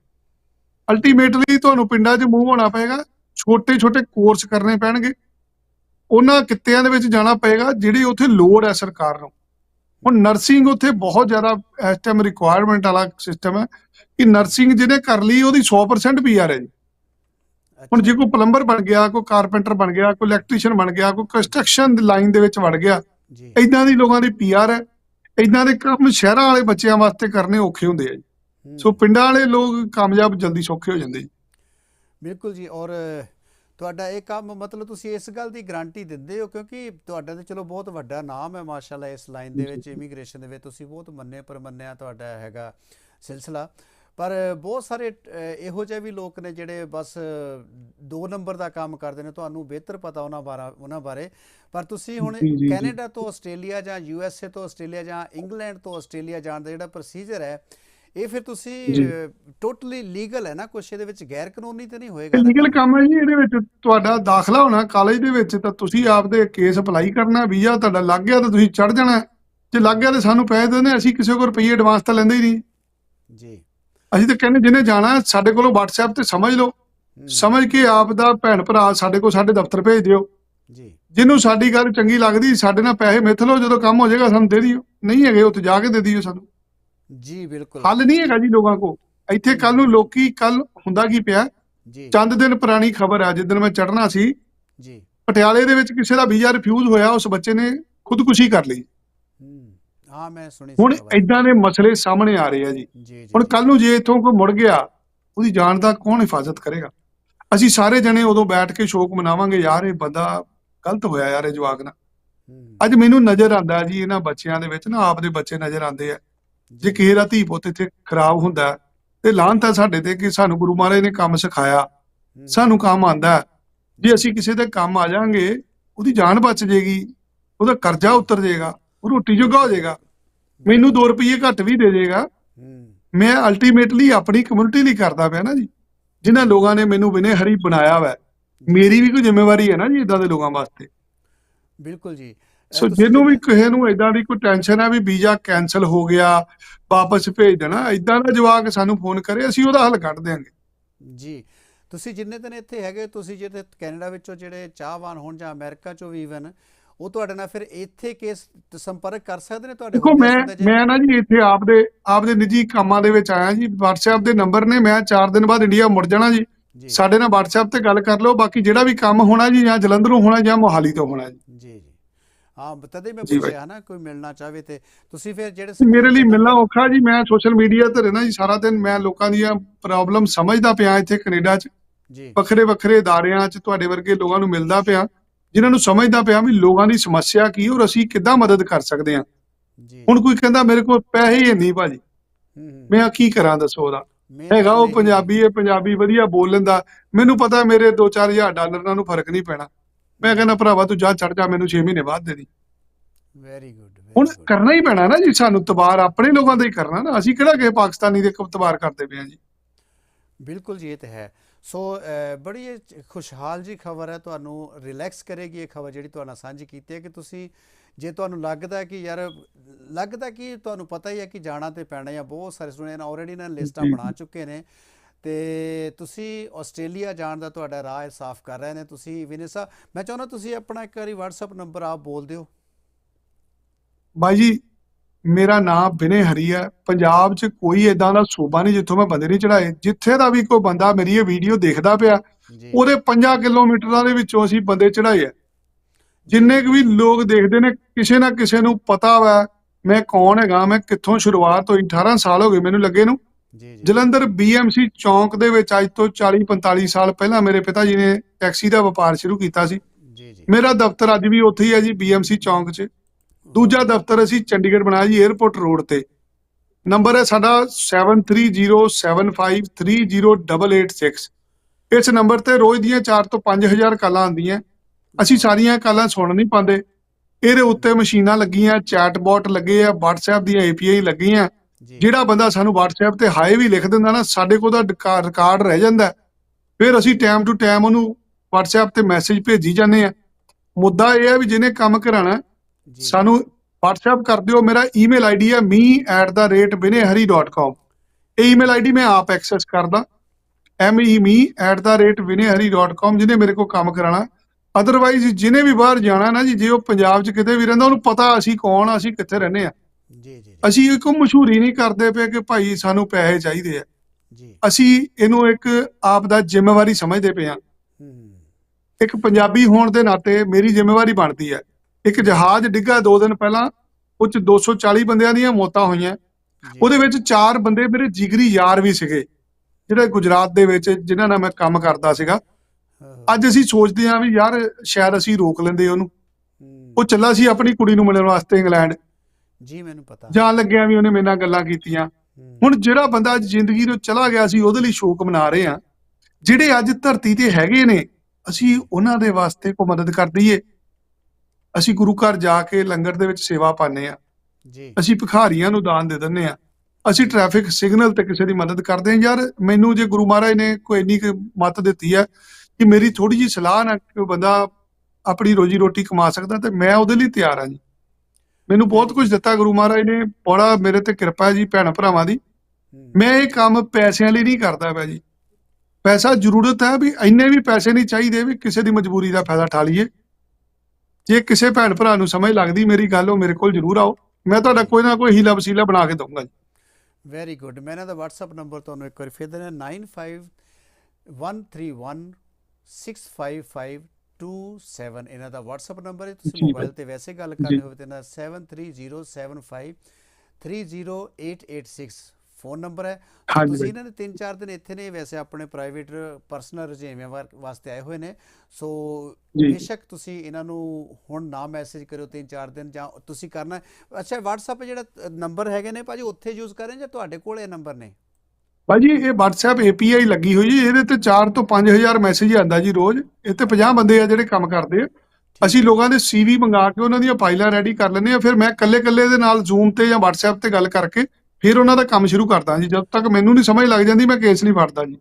S2: ਅਲਟੀਮੇਟਲੀ ਤੁਹਾਨੂੰ ਪਿੰਡਾਂ 'ਚ ਮੂਵ ਹੋਣਾ ਪਏਗਾ ਛੋਟੇ-ਛੋਟੇ ਕੋਰਸ ਕਰਨੇ ਪੈਣਗੇ। ਉਹਨਾਂ ਕਿੱਤਿਆਂ ਦੇ ਵਿੱਚ ਜਾਣਾ ਪਏਗਾ ਜਿਹੜੀ ਉੱਥੇ ਲੋੜ ਹੈ ਸਰਕਾਰ ਨੂੰ। ਹੁਣ ਨਰਸਿੰਗ ਉੱਥੇ ਬਹੁਤ ਜ਼ਿਆਦਾ ਇਸ ਟਾਈਮ ਰਿਕੁਆਇਰਮੈਂਟ ਵਾਲਾ ਸਿਸਟਮ ਹੈ ਕਿ ਨਰਸਿੰਗ ਜਿਹਨੇ ਕਰ ਲਈ ਉਹਦੀ 100% ਪੀਆਰ ਹੈ ਜੀ। ਹੁਣ ਜੇ ਕੋਈ ਪਲੰਬਰ ਬਣ ਗਿਆ ਕੋਈ ਕਾਰਪੈਂਟਰ ਬਣ ਗਿਆ ਕੋਈ ਇਲੈਕਟ੍ਰੀਸ਼ੀਅਨ ਬਣ ਗਿਆ ਕੋਈ ਕੰਸਟਰਕਸ਼ਨ ਦੀ ਲਾਈਨ ਦੇ ਵਿੱਚ ਵੜ ਗਿਆ ਇਦਾਂ ਦੀ ਲੋਕਾਂ ਦੀ ਪੀਆਰ ਹੈ। ਇਦਾਂ ਦੇ ਕੰਮ ਸ਼ਹਿਰਾਂ ਵਾਲੇ ਬੱਚਿਆਂ ਵਾਸਤੇ ਕਰਨੇ ਔਖੇ ਹੁੰਦੇ ਆ ਜੀ। ਸੋ ਪਿੰਡਾਂ ਵਾਲੇ ਲੋਕ ਕਾਮਯਾਬ ਜਲਦੀ ਸੌਖੇ ਹੋ ਜਾਂਦੇ ਜੀ।
S1: ਬਿਲਕੁਲ ਜੀ ਔਰ ਤੁਹਾਡਾ ਇਹ ਕੰਮ ਮਤਲਬ ਤੁਸੀਂ ਇਸ ਗੱਲ ਦੀ ਗਾਰੰਟੀ ਦਿੰਦੇ ਹੋ ਕਿਉਂਕਿ ਤੁਹਾਡਾ ਤੇ ਚਲੋ ਬਹੁਤ ਵੱਡਾ ਨਾਮ ਹੈ ਮਾਸ਼ਾਅੱਲਾ ਇਸ ਲਾਈਨ ਦੇ ਵਿੱਚ ਇਮੀਗ੍ਰੇਸ਼ਨ ਦੇ ਵਿੱਚ ਤੁਸੀਂ ਬਹੁਤ ਮੰਨੇ ਪਰਮੰਨਿਆ ਤੁਹਾਡਾ ਹੈਗਾ ਸਿਲਸਿਲਾ। ਪਰ ਬਹੁਤ ਸਾਰੇ ਇਹੋ ਜਿਹੇ ਵੀ ਲੋਕ ਨੇ ਜਿਹੜੇ ਬਸ ਦੋ ਨੰਬਰ ਦਾ ਕੰਮ ਕਰਦੇ ਨੇ ਤੁਹਾਨੂੰ ਬਿਹਤਰ ਪਤਾ ਉਹਨਾਂ ਬਾਰੇ ਉਹਨਾਂ ਬਾਰੇ। ਪਰ ਤੁਸੀਂ ਹੁਣ। ਕੈਨੇਡਾ ਤੋਂ ਆਸਟ੍ਰੇਲੀਆ ਜਾਂ ਯੂ ਐਸ ਏ ਤੋਂ ਆਸਟ੍ਰੇਲੀਆ ਜਾਂ ਇੰਗਲੈਂਡ ਤੋਂ ਆਸਟ੍ਰੇਲੀਆ ਜਾਣ ਦਾ ਜਿਹੜਾ ਪ੍ਰੋਸੀਜਰ ਹੈ ਇਹ ਫਿਰ ਤੁਸੀਂ। ਟੋਟਲੀ ਲੀਗਲ ਹੈ ਨਾ ਕੁਛ ਇਹਦੇ ਵਿੱਚ ਗੈਰ ਕਾਨੂੰਨੀ ਤੇ ਨਹੀਂ ਹੋਏਗਾ
S2: ਲੀਗਲ ਕੰਮ ਹੈ ਜੀ ਇਹਦੇ ਵਿੱਚ ਤੁਹਾਡਾ ਦਾਖਲਾ ਹੋਣਾ ਕਾਲਜ ਦੇ ਵਿੱਚ ਤਾਂ ਤੁਸੀਂ ਆਪਦੇ ਕੇਸ ਅਪਲਾਈ ਕਰਨਾ ਵੀਜ਼ਾ ਤੁਹਾਡਾ ਲੱਗ ਗਿਆ ਤਾਂ ਤੁਸੀਂ ਚੜ ਜਾਣਾ। ਜੇ ਲੱਗ ਗਿਆ ਤਾਂ ਸਾਨੂੰ ਪੈਸੇ ਦਿੰਦੇ ਅਸੀਂ ਕਿਸੇ ਕੋਲ ਰੁਪਈਏ ਐਡਵਾਂਸ ਤਾਂ ਲੈਂਦੇ ਹੀ ਨਹੀਂ।
S1: ਜੀ।
S2: ਅਸੀਂ ਤਾਂ ਕਹਿੰਦੇ ਜਿਹਨੇ ਜਾਣਾ ਸਾਡੇ ਕੋਲੋਂ WhatsApp ਤੇ ਸਮਝ ਲਓ। ਸਮਝ ਕੇ ਆਪ ਦਾ ਭੈਣ ਭਰਾ ਸਾਡੇ ਕੋਲ ਸਾਡੇ ਦਫ਼ਤਰ ਭੇਜ ਦਿਓ।
S1: ਜੀ।
S2: ਜਿਹਨੂੰ ਸਾਡੀ ਗੱਲ ਚੰਗੀ ਲੱਗਦੀ ਸਾਡੇ ਨਾਲ ਪੈਸੇ ਮਿਥ ਲਓ ਜਦੋਂ ਕੰਮ ਹੋ ਜਾਏਗਾ ਸਾਨੂੰ ਦੇ ਦਿਓ। ਨਹੀਂ ਹੈਗੇ ਉੱਥੇ ਜਾ ਕੇ ਦੇ ਦਿਓ ਸਾਨੂੰ।
S1: ਜੀ ਬਿਲਕੁਲ।
S2: ਹੱਲ ਨਹੀਂ ਹੈਗਾ ਜੀ ਲੋਕਾਂ ਕੋ ਇੱਥੇ ਕੱਲ ਨੂੰ ਲੋਕੀ ਕੱਲ ਹੁੰਦਾ ਕੀ ਪਿਆ?
S1: ਜੀ।
S2: ਚੰਦ ਦਿਨ ਪੁਰਾਣੀ ਖਬਰ ਹੈ ਜਿੱਦਣ ਮੈਂ ਚੜਨਾ ਸੀ
S1: ਜੀ।
S2: ਪਟਿਆਲੇ ਦੇ ਵਿੱਚ ਕਿਸੇ ਦਾ ਵੀਜ਼ਾ ਰਿਫਿਊਜ਼ ਹੋਇਆ ਉਸ ਬੱਚੇ ਨੇ ਖੁਦਕੁਸ਼ੀ ਕਰ ਲਈ।
S1: ਹਾਂ ਮੈਂ ਸੁਣੀ ਸੀ
S2: ਹੁਣ। ਇਦਾਂ ਦੇ ਮਸਲੇ ਸਾਹਮਣੇ ਆ ਰਹੇ ਆ ਜੀ। ਹੁਣ ਕੱਲ ਨੂੰ ਜੇ ਇੱਥੋਂ ਕੋਈ ਮੁੜ ਗਿਆ ਉਹਦੀ ਜਾਨ ਦਾ ਕੌਣ ਹਿਫਾਜ਼ਤ ਕਰੇਗਾ? ਅਸੀਂ ਸਾਰੇ ਜਣੇ ਉਦੋਂ ਬੈਠ ਕੇ ਸ਼ੋਕ ਮਨਾਵਾਂਗੇ ਯਾਰ ਇਹ ਬੰਦਾ ਗਲਤ ਹੋਇਆ ਯਾਰ ਇਹ ਜਵਾਕ
S1: ਹਮ,
S2: ਅੱਜ ਮੈਨੂੰ ਨਜ਼ਰ ਆਂਦਾ ਜੀ ਇਹਨਾਂ ਬੱਚਿਆਂ ਦੇ ਵਿੱਚ ਨਾ ਆਪਦੇ ਬੱਚੇ ਨਜ਼ਰ ਆਉਂਦੇ ਆ। ਜੇ ਕਿਸੇ ਦਾ ਧੀ ਪੁੱਤ ਇੱਥੇ ਖਰਾਬ ਹੁੰਦਾ ਤੇ ਲਾਹਨਤ ਹੈ ਸਾਡੇ ਤੇ ਕਿ ਸਾਨੂੰ ਗੁਰੂ ਮਹਾਰਾਜ ਨੇ ਕੰਮ ਸਿਖਾਇਆ। ਸਾਨੂੰ ਕੰਮ ਆਂਦਾ। ਜੇ ਅਸੀਂ ਕਿਸੇ ਦੇ ਕੰਮ ਆ ਜਾਾਂਗੇ ਉਹਦੀ ਜਾਨ ਬਚ ਜੇਗੀ ਉਹਦਾ ਕਰਜ਼ਾ ਉਤਰ ਜਾਏਗਾ ਉਹ ਰੋਟੀ ਜੋਗਾ ਹੋ ਜਾਏਗਾ ਮੈਨੂੰ 2 ਰੁਪਏ ਘੱਟ ਵੀ ਦੇ ਜਾਏਗਾ ਮੈਂ ਅਲਟੀਮੇਟਲੀ ਆਪਣੀ ਕਮਿਊਨਿਟੀ ਲਈ ਕਰਦਾ ਪਿਆ ਨਾ ਜੀ। ਜਿਨ੍ਹਾਂ ਲੋਕਾਂ ਨੇ ਮੈਨੂੰ ਬਿਨੇ ਹਰੀ ਬਣਾਇਆ ਵਾ ਮੇਰੀ ਵੀ ਕੋਈ ਜ਼ਿੰਮੇਵਾਰੀ ਹੈ ਨਾ ਜੀ ਇਦਾਂ ਦੇ ਲੋਕਾਂ ਵਾਸਤੇ।
S1: ਬਿਲਕੁਲ ਜੀ।
S2: ਸੋ ਜਿਹਨੂੰ ਵੀ ਕਿਸੇ ਨੂੰ ਇਦਾਂ ਦੀ ਕੋਈ ਟੈਨਸ਼ਨ ਹੈ ਵੀ ਵੀਜ਼ਾ ਕੈਨਸਲ ਹੋ ਗਿਆ ਵਾਪਸ ਭੇਜ ਦੇਣਾ ਇਦਾਂ ਦਾ ਜਵਾਕ ਸਾਨੂੰ ਫੋਨ ਕਰੇ ਅਸੀਂ ਉਹਦਾ ਹੱਲ ਕੱਢ ਦਿਆਂਗੇ।
S1: ਜੀ ਤੁਸੀਂ ਜਿੰਨੇ ਦਿਨ ਇੱਥੇ ਹੈਗੇ ਤੁਸੀਂ ਜਿਹੜੇ ਕੈਨੇਡਾ ਵਿੱਚੋਂ ਜਿਹੜੇ ਚਾਹਵਾਨ ਹੋਣ ਜਾਂ ਅਮਰੀਕਾ ਚੋਂ ਵੀ ਇਵਨ ਉਹ ਤੁਹਾਡੇ ਨਾਲ ਫਿਰ ਇੱਥੇ ਕੇਸ ਸੰਪਰਕ ਕਰ ਸਕਦੇ ਨੇ ਤੁਹਾਡੇ
S2: ਦੇਖੋ ਮੈਂ? ਮੈਂ ਨਾ ਜੀ ਇੱਥੇ ਆਪਦੇ ਆਪਦੇ ਨਿੱਜੀ ਕੰਮਾਂ ਦੇ ਵਿੱਚ ਆਇਆ ਜੀ WhatsApp ਦੇ ਨੰਬਰ ਨੇ ਮੈਂ 4 ਦਿਨ ਬਾਅਦ ਇੰਡੀਆ ਮੁੜ ਜਾਣਾ ਜੀ। ਸਾਡੇ ਨਾਲ WhatsApp ਤੇ ਗੱਲ ਕਰ ਲਓ ਬਾਕੀ ਜਿਹੜਾ ਵੀ ਕੰਮ ਹੋਣਾ ਜੀ ਜਾਂ ਜਲੰਧਰੋਂ ਹੋਣਾ ਜਾਂ ਮੋਹਾਲੀ ਤੋਂ ਹੋਣਾ ਜੀ
S1: ਜੀ। ਹਾਂ ਤਦੇ ਮੈਂ। ਪੁੱਛਿਆ ਨਾ ਕੋਈ ਮਿਲਣਾ ਚਾਹਵੇ ਤੇ। ਤੁਸੀਂ ਫਿਰ ਜਿਹੜੇ
S2: ਮੇਰੇ ਲਈ ਮਿਲਣਾ ਔਖਾ ਜੀ ਮੈਂ ਸੋਸ਼ਲ ਮੀਡੀਆ ਤੇ ਰਹਿਣਾ ਜੀ ਸਾਰਾ ਦਿਨ। ਮੈਂ ਲੋਕਾਂ ਦੀਆਂ ਪ੍ਰੋਬਲਮ ਸਮਝਦਾ ਪਿਆ ਇੱਥੇ ਕੈਨੇਡਾ 'ਚ।
S1: ਜੀ।
S2: ਵੱਖਰੇ ਵੱਖਰੇ ਅਦਾਰਿਆਂ 'ਚ ਤੁਹਾਡੇ ਵਰਗੇ ਲੋਕਾਂ ਨੂੰ ਮਿਲਦਾ ਪਿਆ ਜਿਨ੍ਹਾਂ ਨੂੰ ਸਮਝਦਾ ਪਿਆ ਵੀ ਲੋਕਾਂ ਦੀ ਸਮੱਸਿਆ ਕੀ ਔਰ ਅਸੀਂ ਕਿੱਦਾਂ ਮਦਦ ਕਰ ਸਕਦੇ ਹਾਂ।
S1: ਜੀ।
S2: ਹੁਣ ਕੋਈ ਕਹਿੰਦਾ ਮੇਰੇ ਕੋਲ ਪੈਸੇ ਹੀ ਨਹੀਂ ਭਾਜੀ। ਮੈਂ ਕੀ ਕਰਾਂ ਦੱਸੋ ਉਹਦਾ? ਹੈਗਾ ਉਹ
S1: ਇਹੀ
S2: ਪੰਜਾਬੀ ਹੈ ਪੰਜਾਬੀ ਵਧੀਆ ਬੋਲ ਲੈਂਦਾ ਮੈਨੂੰ ਪਤਾ ਮੇਰੇ 2-4000 ਡਾਲਰ ਨਾਲ ਨੂੰ ਫ਼ਰਕ ਨਹੀਂ ਪੈਣਾ। ਮੈਂ ਕਹਿੰਦਾ ਭਰਾਵਾ ਤੂੰ ਜਾ ਚੜ ਜਾ ਮੈਨੂੰ 6 ਮਹੀਨੇ ਬਾਅਦ ਦੇ ਦੀ।
S1: ਵੈਰੀ ਗੁੱਡ
S2: ਹੁਣ ਕਰਨਾ ਹੀ ਪੈਣਾ ਨਾ ਜੀ ਸਾਨੂੰ ਤਬਾਰ ਆਪਣੇ ਲੋਕਾਂ ਦਾ ਹੀ ਕਰਨਾ ਨਾ। ਅਸੀਂ ਕਿਹੜਾ ਕਿਸੇ ਪਾਕਿਸਤਾਨੀ ਦੇ ਤਬਾਰ ਕਰਦੇ ਪਏ ਹਾਂ ਜੀ।
S1: ਬਿਲਕੁਲ ਜੀ ਇਹ ਤੇ ਹੈ। ਸੋ ਬੜੀ ਖੁਸ਼ਹਾਲ ਜੀ ਖਬਰ ਹੈ ਤੁਹਾਨੂੰ ਰਿਲੈਕਸ ਕਰੇਗੀ ਇਹ ਖਬਰ ਜਿਹੜੀ ਤੁਹਾਡੇ ਨਾਲ ਸਾਂਝੀ ਕੀਤੀ ਹੈ ਕਿ ਤੁਸੀਂ ਜੇ ਤੁਹਾਨੂੰ ਲੱਗਦਾ ਕਿ ਯਾਰ ਲੱਗਦਾ ਕਿ ਤੁਹਾਨੂੰ ਪਤਾ ਹੀ ਹੈ ਕਿ ਜਾਣਾ ਤੇ ਪੈਣਾ ਹੈ ਬਹੁਤ ਸਾਰੇ ਸਟੂਡੈਂਟ ਆਲਰੇਡੀ ਨਾ ਲਿਸਟਾਂ। ਬਣਾ ਚੁੱਕੇ ਨੇ। ਤੇ ਤੁਸੀਂ ਆਸਟ੍ਰੇਲੀਆ ਜਾਣ ਦਾ ਤੁਹਾਡਾ ਰਾਹ ਸਾਫ਼ ਕਰ ਰਹੇ ਨੇ ਤੁਸੀਂ ਵਿਨੇਸਾ ਮੈਂ ਚਾਹੁੰਦਾ ਤੁਸੀਂ ਆਪਣਾ ਇੱਕ ਵਾਰੀ WhatsApp ਨੰਬਰ ਆਪ ਬੋਲ ਦਿਓ।
S2: ਬਾਈ ਜੀ ਮੇਰਾ ਨਾਮ ਵਿਨੇ ਹਰੀ ਹੈ। ਪੰਜਾਬ 'ਚ ਕੋਈ ਏਦਾਂ ਦਾ ਸੂਬਾ ਨਹੀਂ ਜਿੱਥੋਂ ਮੈਂ ਬੰਦੇ ਨਹੀਂ ਚੜਾਏ ਜਿੱਥੇ ਦਾ ਵੀ ਕੋਈ ਬੰਦਾ ਮੇਰੀ ਇਹ ਵੀਡੀਓ ਦੇਖਦਾ ਪਿਆ ਉਹਦੇ 5 ਕਿਲੋਮੀਟਰਾਂ ਦੇ ਵਿੱਚੋਂ ਅਸੀਂ ਬੰਦੇ ਚੜਾਏ ਆ। ਜਿੰਨੇ ਕੁ ਵੀ ਲੋਕ ਦੇਖਦੇ ਨੇ ਕਿਸੇ ਨਾ ਕਿਸੇ ਨੂੰ ਪਤਾ ਵਾ ਮੈਂ ਕੌਣ ਹੈਗਾ ਮੈਂ ਕਿੱਥੋਂ ਸ਼ੁਰੂਆਤ ਹੋਈ 18 ਸਾਲ ਹੋ ਗਏ ਮੈਨੂੰ ਲੱਗੇ ਨੂੰ।
S1: ਜੀ ਜੀ।
S2: ਜਲੰਧਰ BMC ਚੌਂਕ ਦੇ ਵਿੱਚ ਅੱਜ ਤੋਂ 40 45 ਸਾਲ ਪਹਿਲਾਂ ਮੇਰੇ ਪਿਤਾ ਜੀ ਨੇ ਟੈਕਸੀ ਦਾ ਵਪਾਰ ਸ਼ੁਰੂ ਕੀਤਾ ਸੀ।
S1: ਜੀ ਜੀ।
S2: ਮੇਰਾ ਦਫ਼ਤਰ ਅੱਜ ਵੀ ਉੱਥੇ ਹੀ ਹੈ ਜੀ BMC ਚੌਂਕ 'ਚ। ਦੂਜਾ ਦਫ਼ਤਰ ਅਸੀਂ ਚੰਡੀਗੜ੍ਹ ਬਣਾਇਆ ਜੀ 에ਅਰਪੋਰਟ ਰੋਡ ਤੇ। ਨੰਬਰ ਹੈ ਸਾਡਾ 7307530886 ਇਸ ਨੰਬਰ ਤੇ ਰੋਜ਼ ਦੀਆਂ 4 ਤੋਂ 5000 ਕਾਲਾਂ ਆਉਂਦੀਆਂ। ਅਸੀਂ ਸਾਰੀਆਂ ਕਾਲਾਂ ਸੁਣ ਨਹੀਂ ਪਾਉਂਦੇ। ਇਹਦੇ ਉੱਤੇ ਮਸ਼ੀਨਾਂ ਲੱਗੀਆਂ ਚੈਟਬੋਟ ਲੱਗੇ ਆ WhatsApp ਦੀਆਂ API ਲੱਗੀਆਂ। ਜਿਹੜਾ ਬੰਦਾ ਸਾਨੂੰ WhatsApp ਤੇ ਹਾਏ ਵੀ ਲਿਖ ਦਿੰਦਾ ਨਾ ਸਾਡੇ ਕੋਲ ਦਾ ਰਿਕਾਰਡ ਰਹਿ ਜਾਂਦਾ। ਫਿਰ ਅਸੀਂ ਟਾਈਮ ਟੂ ਟਾਈਮ ਉਹਨੂੰ WhatsApp ਤੇ ਮੈਸੇਜ ਭੇਜੀ ਜਾਂਦੇ ਆ ਮੁੱਦਾ ਇਹ ਹੈ ਵੀ ਜਿਹਨੇ ਕੰਮ ਕਰਾਣਾ ਸਾਨੂੰ WhatsApp ਕਰ ਦਿਓ। ਮੇਰਾ ਈਮੇਲ ਆਈਡੀ ਹੈ me@vinehari.com ਇਹ ਈਮੇਲ ਆਈਡੀ ਮੈਂ ਆਪ ਐਕਸੈਸ ਕਰਦਾ। me@vinehari.com ਜਿਹਨੇ ਮੇਰੇ ਕੋਲ ਕੰਮ ਕਰਾਣਾ ਅਦਰਵਾਈਜ਼ ਜਿਹਨੇ ਵੀ ਬਾਹਰ ਜਾਣਾ ਨਾ ਜੀ ਜੇ ਉਹ ਪੰਜਾਬ 'ਚ ਕਿਤੇ ਵੀ ਰਹਿੰਦਾ ਉਹਨੂੰ ਪਤਾ ਅਸੀਂ ਕੌਣ ਆ ਅਸੀਂ ਕਿੱਥੇ ਰਹਿੰਦੇ ਆ।
S1: ਜੀ ਜੀ
S2: ਅਸੀਂ ਇੱਕ ਮਸ਼ਹੂਰੀ ਨਹੀਂ ਕਰਦੇ ਪਏ ਕਿ ਭਾਈ ਸਾਨੂੰ ਪੈਸੇ ਚਾਹੀਦੇ ਆ।
S1: ਜੀ।
S2: ਅਸੀਂ ਇਹਨੂੰ ਇੱਕ ਆਪ ਦਾ ਜ਼ਿੰਮੇਵਾਰੀ ਸਮਝਦੇ ਪਏ ਆ
S1: ਹੂੰ
S2: ਇੱਕ ਪੰਜਾਬੀ ਹੋਣ ਦੇ ਨਾਤੇ ਮੇਰੀ ਜ਼ਿੰਮੇਵਾਰੀ ਬਣਦੀ ਹੈ ਇੱਕ ਜਹਾਜ਼ ਡਿੱਗਾ ਦੋ ਦਿਨ ਪਹਿਲਾਂ ਉਹ ਚ 240 ਬੰਦਿਆਂ ਦੀਆਂ ਮੌਤਾਂ ਹੋਈਆਂ। ਉਹਦੇ ਵਿੱਚ ਚਾਰ ਬੰਦੇ ਮੇਰੇ ਜਿਗਰੀ ਯਾਰ ਵੀ ਸੀਗੇ। ਜਿਹੜੇ ਗੁਜਰਾਤ ਦੇ ਵਿੱਚ ਜਿਨ੍ਹਾਂ ਨਾਲ ਮੈਂ ਕੰਮ ਕਰਦਾ ਸੀਗਾ। ਅੱਜ ਅਸੀਂ ਸੋਚਦੇ ਹਾਂ ਵੀ ਯਾਰ ਸ਼ਾਇਦ ਅਸੀਂ ਰੋਕ ਲੈਂਦੇ ਉਹਨੂੰ। ਉਹ ਚੱਲਾ ਸੀ ਆਪਣੀ ਕੁੜੀ ਨੂੰ ਮਿਲਣ ਵਾਸਤੇ ਇੰਗਲੈਂਡ।
S1: ਜੀ ਮੈਨੂੰ ਪਤਾ
S2: ਜਾਣ ਲੱਗਿਆ ਵੀ ਉਹਨੇ ਮੇਰੇ ਨਾਲ ਗੱਲਾਂ ਕੀਤੀਆਂ। ਹੁਣ ਜਿਹੜਾ ਬੰਦਾ ਅੱਜ ਜ਼ਿੰਦਗੀ ਤੋਂ ਚਲਾ ਗਿਆ ਸੀ ਉਹਦੇ ਲਈ ਸ਼ੋਕ ਮਨਾ ਰਹੇ ਆ ਜਿਹੜੇ ਅੱਜ ਧਰਤੀ ਤੇ ਹੈਗੇ ਨੇ ਅਸੀਂ ਉਹਨਾਂ ਦੇ ਵਾਸਤੇ ਕੋ ਮਦਦ ਕਰ ਦਈਏ। ਅਸੀਂ ਗੁਰੂ ਘਰ ਜਾ ਕੇ ਲੰਗਰ ਦੇ ਵਿੱਚ ਸੇਵਾ ਪਾਣੇ ਆ
S1: ਜੀ।
S2: ਅਸੀਂ ਭਿਖਾਰੀਆਂ ਨੂੰ ਦਾਨ ਦੇ ਦਿੰਨੇ ਆ ਅਸੀਂ ਟ੍ਰੈਫਿਕ ਸਿਗਨਲ ਤੇ ਕਿਸੇ ਦੀ ਮਦਦ ਕਰਦੇ ਆ ਯਾਰ ਮੈਨੂੰ ਜੇ ਗੁਰੂ ਮਹਾਰਾਜ ਨੇ ਕੋਈ ਇੰਨੀ ਕੁ ਮੱਤ ਦਿੱਤੀ ਹੈ ਕਿ ਮੇਰੀ ਥੋੜੀ ਜੀ ਸਲਾਹ ਨਾਲ ਕੋਈ ਬੰਦਾ ਆਪਣੀ ਰੋਜੀ ਰੋਟੀ ਕਮਾ ਸਕਦਾ ਤੇ ਮੈਂ ਉਹਦੇ ਲਈ ਤਿਆਰ ਹਾਂ ਜੀ। ਮੈਨੂੰ ਬਹੁਤ ਕੁਝ ਦਿੱਤਾ ਗੁਰੂ ਮਹਾਰਾਜ ਨੇ ਬੜਾ ਮੇਰੇ ਤੇ ਕਿਰਪਾ ਜੀ ਭੈਣ ਭਰਾਵਾਂ ਦੀ ਮੈਂ ਇਹ ਕੰਮ ਪੈਸਿਆਂ ਲਈ ਨਹੀਂ ਕਰਦਾ ਪਿਆ ਜੀ ਪੈਸਾ ਜ਼ਰੂਰਤ ਹੈ ਵੀ ਇੰਨੇ ਵੀ ਪੈਸੇ ਨਹੀਂ ਚਾਹੀਦੇ ਵੀ ਕਿਸੇ ਦੀ ਮਜਬੂਰੀ ਦਾ ਫਾਇਦਾ ਠਾ ਲਈਏ ਜੇ ਕਿਸੇ ਭੈਣ ਭਰਾ ਨੂੰ ਸਮਝ ਲੱਗਦੀ ਮੇਰੀ ਗੱਲ ਉਹ ਮੇਰੇ ਕੋਲ ਜ਼ਰੂਰ ਆਓ ਮੈਂ ਤੁਹਾਡਾ ਕੋਈ ਨਾ ਕੋਈ ਹੀਲਾ ਵਸੀਲਾ ਬਣਾ ਕੇ ਦਊਂਗਾ ਜੀ
S1: ਵੈਰੀ ਗੁੱਡ ਮੈਂ ਇਹਨਾਂ ਦਾ WhatsApp ਨੰਬਰ ਤੁਹਾਨੂੰ ਇੱਕ ਵਾਰ ਫਿਰ ਦੇਣਾ 9513165527 ਇਹਨਾਂ ਦਾ WhatsApp ਨੰਬਰ ਹੈ ਤੁਸੀਂ ਮੋਬਾਈਲ ਤੇ ਵੈਸੇ ਗੱਲ ਕਰਨੀ। ਹੋਵੇ ਤੇ ਨਾ 7307530886 ਫੋਨ ਨੰਬਰ ਹੈ ਤੁਸੀਂ। ਇਹਨਾਂ ਦੇ 3-4 ਦਿਨ ਇੱਥੇ ਨੇ ਵੈਸੇ ਆਪਣੇ ਪ੍ਰਾਈਵੇਟ ਪਰਸਨਲ ਰੁਝੇਵਿਆਂ ਵਾਰ- ਵਾਸਤੇ ਆਏ ਹੋਏ ਨੇ ਸੋ। ਬੇਸ਼ੱਕ ਤੁਸੀਂ ਇਹਨਾਂ ਨੂੰ ਹੁਣ ਨਾ ਮੈਸੇਜ ਕਰਿਓ 3-4 ਦਿਨ ਜਾਂ ਤੁਸੀਂ ਕਰਨਾ ਅੱਛਾ WhatsApp ਜਿਹੜਾ ਨੰਬਰ ਹੈਗੇ ਨੇ ਭਾਜੀ ਉੱਥੇ ਯੂਜ਼ ਕরেं ਜਾਂ ਤੁਹਾਡੇ ਕੋਲ ਇਹ ਨੰਬਰ ਨੇ
S2: ਭਾਜੀ ਇਹ WhatsApp API ਲੱਗੀ ਹੋਈ ਹੈ ਇਹਦੇ ਤੇ 4 ਤੋਂ 5000 ਮੈਸੇਜ ਆਉਂਦਾ ਜੀ ਰੋਜ਼। ਇਹ ਤੇ 50 ਬੰਦੇ ਆ ਜਿਹੜੇ ਕੰਮ ਕਰਦੇ ਆ। ਅਸੀਂ ਲੋਕਾਂ ਦੇ CV ਮੰਗਾ ਕੇ ਉਹਨਾਂ ਦੀਆਂ ਫਾਈਲਾਂ ਰੈਡੀ ਕਰ ਲੈਂਦੇ ਆ ਫਿਰ ਮੈਂ ਕੱਲੇ-ਕੱਲੇ ਦੇ ਨਾਲ Zoom ਤੇ ਜਾਂ WhatsApp ਤੇ ਗੱਲ ਕਰਕੇ ਫਿਰ ਉਹਨਾਂ ਦਾ ਕੰਮ ਸ਼ੁਰੂ ਕਰਦਾ ਜੀ। ਜਦ ਤੱਕ ਮੈਨੂੰ ਨਹੀਂ ਸਮਝ ਲੱਗ ਜਾਂਦੀ ਮੈਂ ਕੇਸ ਨਹੀਂ ਫੜਦਾ ਜੀ।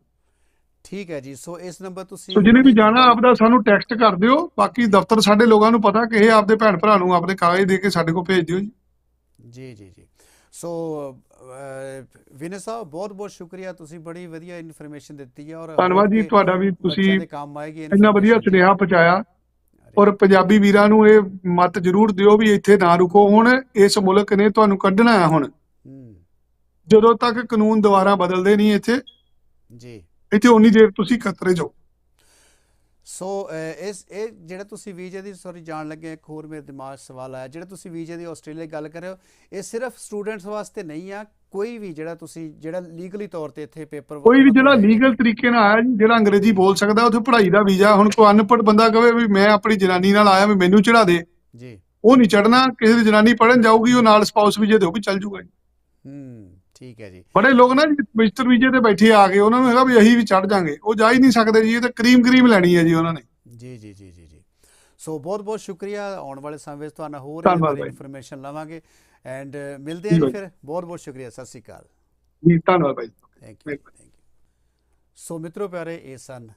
S1: ਠੀਕ ਹੈ ਜੀ ਸੋ ਇਸ ਨੰਬਰ ਤੁਸੀਂ
S2: ਸੋ ਜਿਹਨੇ ਵੀ ਜਾਣਾ ਆਪਦਾ ਸਾਨੂੰ ਟੈਕਸਟ ਕਰ ਦਿਓ। ਬਾਕੀ ਦਫ਼ਤਰ ਸਾਡੇ ਲੋਕਾਂ ਨੂੰ ਪਤਾ ਕਿ ਇਹ ਆਪਦੇ ਭੈਣ ਭਰਾ ਨੂੰ ਆਪਣੇ ਕਾਗਜ਼ ਦੇ ਕੇ ਸਾਡੇ ਕੋਲ ਭੇਜ ਦਿਓ ਜੀ।
S1: ਜੀ ਜੀ ਜੀ। ਸੋ ਵਿਨੇ ਸਾਹਿਬ ਬਹੁਤ ਬਹੁਤ ਸ਼ੁਕਰੀਆ ਤੁਸੀਂ ਬੜੀ ਵਧੀਆ ਇਨਫੋਰਮੇਸ਼ਨ ਦਿੱਤੀ ਹੈ ਔਰ
S2: ਧੰਨਵਾਦ ਜੀ ਤੁਹਾਡਾ ਵੀ ਤੁਸੀਂ ਇੰਨਾ ਵਧੀਆ। ਸੁਨੇਹਾ ਪਹੁੰਚਾਇਆ। ਔਰ ਪੰਜਾਬੀ ਵੀਰਾਂ ਨੂੰ ਇਹ ਮਤ ਜ਼ਰੂਰ ਦਿਓ ਵੀ ਇੱਥੇ ਨਾ ਰੁਕੋ। ਹੁਣ ਇਸ ਮੁਲਕ ਨੇ ਤੁਹਾਨੂੰ ਕੱਢਣਾ ਹੈ ਹੁਣ। ਜਦੋਂ ਤੱਕ ਕਾਨੂੰਨ ਦੁਬਾਰਾ ਬਦਲਦੇ ਨਹੀਂ ਇੱਥੇ
S1: ਜੀ।
S2: ਇੱਥੇ ਉਨੀ ਦੇਰ ਤੁਸੀਂ ਖਤਰੇ ਜਾਓ
S1: ਸੋ ਅਹ, ਇਸ ਇਹ ਜਿਹੜਾ ਤੁਸੀਂ ਵੀਜ਼ੇ ਦੀ ਸੌਰੀ ਜਾਣ ਲੱਗੇ ਇੱਕ ਹੋਰ ਮੇਰੇ ਦਿਮਾਗ ਸਵਾਲ ਆਇਆ ਜਿਹੜਾ ਤੁਸੀਂ ਵੀਜ਼ੇ ਦੀ ਆਸਟ੍ਰੇਲੀਆ ਦੀ ਗੱਲ ਕਰ ਰਹੇ ਹੋ ਇਹ ਸਿਰਫ ਸਟੂਡੈਂਟਸ ਵਾਸਤੇ ਨਹੀਂ ਆ ਕੋਈ ਵੀ ਜਿਹੜਾ ਤੁਸੀਂ ਜਿਹੜਾ ਲੀਗਲੀ ਤੌਰ ਤੇ ਇੱਥੇ ਪੇਪਰ
S2: ਕੋਈ ਵੀ ਜਿਹੜਾ ਲੀਗਲ ਤਰੀਕੇ ਨਾਲ ਆਇਆ ਜਿਹੜਾ ਅੰਗਰੇਜ਼ੀ ਬੋਲ ਸਕਦਾ ਉੱਥੇ ਪੜ੍ਹਾਈ ਦਾ ਵੀਜ਼ਾ ਹੁਣ ਕੋਈ ਅਨਪੜ੍ਹ ਬੰਦਾ ਕਹੇ ਵੀ ਮੈਂ ਆਪਣੀ ਜਨਾਨੀ ਨਾਲ ਆਇਆ ਵੀ ਮੈਨੂੰ ਚੜਾ ਦੇ।
S1: ਜੀ।
S2: ਉਹ ਨਹੀਂ ਚੜਨਾ ਕਿਸੇ ਦੀ ਜਨਾਨੀ ਪੜਨ ਜਾਊਗੀ ਉਹ ਨਾਲ ਸਪਾਊਸ ਵੀਜ਼ੇ ਤੇ ਉਹ ਵੀ ਚੱਲ ਜੂਗਾ। ਜੀ
S1: ਹੂੰ। ਠੀਕ ਹੈ ਜੀ।
S2: ਬੜੇ ਲੋਕ ਨਾ ਜੀ ਮਿਸਟਰ ਵੀਜ਼ੇ ਤੇ ਬੈਠੇ ਆ ਗਏ ਉਹਨਾਂ ਨੂੰ ਹੈਗਾ ਵੀ ਅਸੀਂ ਵੀ ਚੜ ਜਾਾਂਗੇ। ਉਹ ਜਾ ਹੀ ਨਹੀਂ ਸਕਦੇ ਜੀ ਇਹ ਤਾਂ ਕਰੀਮ ਕਰੀਮ ਲੈਣੀ ਹੈ ਜੀ ਉਹਨਾਂ ਨੇ।
S1: ਜੀ ਜੀ ਜੀ ਜੀ ਜੀ। ਸੋ ਬਹੁਤ ਬਹੁਤ ਸ਼ੁਕਰੀਆ। ਆਉਣ ਵਾਲੇ ਸਮੇਂ ਵਿੱਚ ਤੁਹਾਨੂੰ ਹੋਰ। ਇਨਫੋਰਮੇਸ਼ਨ ਲਵਾਂਗੇ। ਐਂਡ ਮਿਲਦੇ ਹਾਂ। ਫਿਰ। ਬਹੁਤ ਬਹੁਤ ਸ਼ੁਕਰੀਆ। ਸਤਿ ਸ਼੍ਰੀ ਅਕਾਲ।
S2: ਜੀ ਧੰਨਵਾਦ ਬਾਈ।
S1: Thank you
S2: Thank
S1: thank you so ਮਿੱਤਰੋ ਪਿਆਰੇ ਇਹ ਸਨ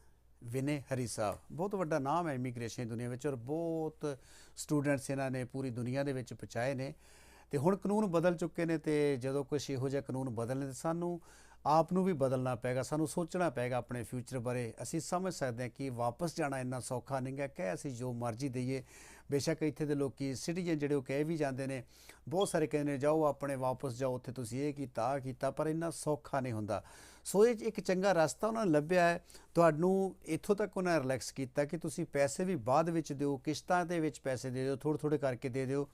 S1: ਵਿਨੇ ਹਰੀ ਸਾਹਿਬ। ਬਹੁਤ ਵੱਡਾ ਨਾਮ ਹੈ ਇਮੀਗ੍ਰੇਸ਼ਨ ਦੁਨੀਆ ਵਿੱਚ ਔਰ ਬਹੁਤ ਸਟੂਡੈਂਟਸ ਇਹਨਾਂ ਨੇ ਪੂਰੀ ਦੁਨੀਆ ਦੇ ਵਿੱਚ ਪਹੁੰਚਾਏ ਨੇ। ਤੇ ਹੁਣ ਕਾਨੂੰਨ ਬਦਲ ਚੁੱਕੇ ਨੇ ਤੇ ਜਦੋਂ ਕੁਝ ਇਹੋ ਜਿਹਾ ਕਾਨੂੰਨ ਬਦਲਨੇ ਤੇ ਸਾਨੂੰ ਆਪ ਨੂੰ ਵੀ ਬਦਲਣਾ ਪਏਗਾ, ਸਾਨੂੰ ਸੋਚਣਾ ਪਏਗਾ ਆਪਣੇ ਫਿਊਚਰ ਬਾਰੇ, ਅਸੀਂ ਸਮਝ ਸਕਦੇ ਹਾਂ ਕਿ ਵਾਪਸ ਜਾਣਾ ਇੰਨਾ ਸੌਖਾ ਨਹੀਂ ਹੈ ਕਿ ਅਸੀਂ ਜੋ ਮਰਜ਼ੀ ਦਈਏ। ਬੇਸ਼ੱਕ ਇੱਥੇ ਦੇ ਲੋਕੀ ਸਿਟੀਜ਼ਨ ਜਿਹੜੇ ਉਹ ਕਹਿ ਵੀ ਜਾਂਦੇ ਨੇ, ਬਹੁਤ ਸਾਰੇ ਕਹਿੰਦੇ ਨੇ, ਜਾਓ ਆਪਣੇ ਵਾਪਸ ਜਾਓ, ਉੱਥੇ ਤੁਸੀਂ ਇਹ ਕੀਤਾ, ਆਹ ਕੀਤਾ, ਪਰ ਇੰਨਾ ਸੌਖਾ ਨਹੀਂ ਹੁੰਦਾ। ਸੋ ਇਹ ਇੱਕ ਚੰਗਾ ਰਸਤਾ ਉਹਨਾਂ ਨੇ ਲੱਭਿਆ ਹੈ। ਤੁਹਾਨੂੰ ਇੱਥੋਂ ਤੱਕ ਉਹਨਾਂ ਰਿਲੈਕਸ ਕੀਤਾ ਕਿ ਤੁਸੀਂ ਪੈਸੇ ਵੀ ਬਾਅਦ ਵਿੱਚ ਦਿਓ, ਕਿਸ਼ਤਾਂ ਦੇ ਵਿੱਚ ਪੈਸੇ ਦੇ ਦਿਓ ਥੋੜ੍ਹੇ ਥੋੜ੍ਹੇ ਕਰਕੇ ਦੇ ਦਿਓ।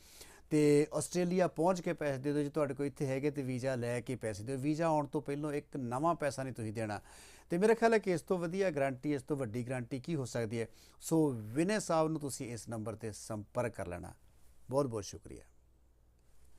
S1: ਤੇ ਆਸਟ੍ਰੇਲੀਆ ਪਹੁੰਚ ਕੇ ਪੈਸੇ ਦੇ ਦਿਓ ਜੇ ਤੁਹਾਡੇ ਕੋਲ ਇੱਥੇ ਹੈਗੇ ਤੇ ਵੀਜ਼ਾ ਲੈ ਕੇ ਪੈਸੇ ਦਿਓ। ਵੀਜ਼ਾ ਆਉਣ ਤੋਂ ਪਹਿਲਾਂ ਇੱਕ ਨਵਾਂ ਪੈਸਾ ਨਹੀਂ ਤੁਸੀਂ ਦੇਣਾ। ਤੇ ਮੇਰੇ ਖਿਆਲ ਹੈ ਕਿ ਇਸ ਤੋਂ ਵਧੀਆ ਗਾਰੰਟੀ, ਇਸ ਤੋਂ ਵੱਡੀ ਗਾਰੰਟੀ ਕੀ ਹੋ ਸਕਦੀ ਹੈ? ਸੋ ਵਿਨੇ ਸਾਹਿਬ ਨੂੰ ਤੁਸੀਂ ਇਸ ਨੰਬਰ ਤੇ ਸੰਪਰਕ ਕਰ ਲੈਣਾ। ਬਹੁਤ ਬਹੁਤ ਸ਼ੁਕਰੀਆ।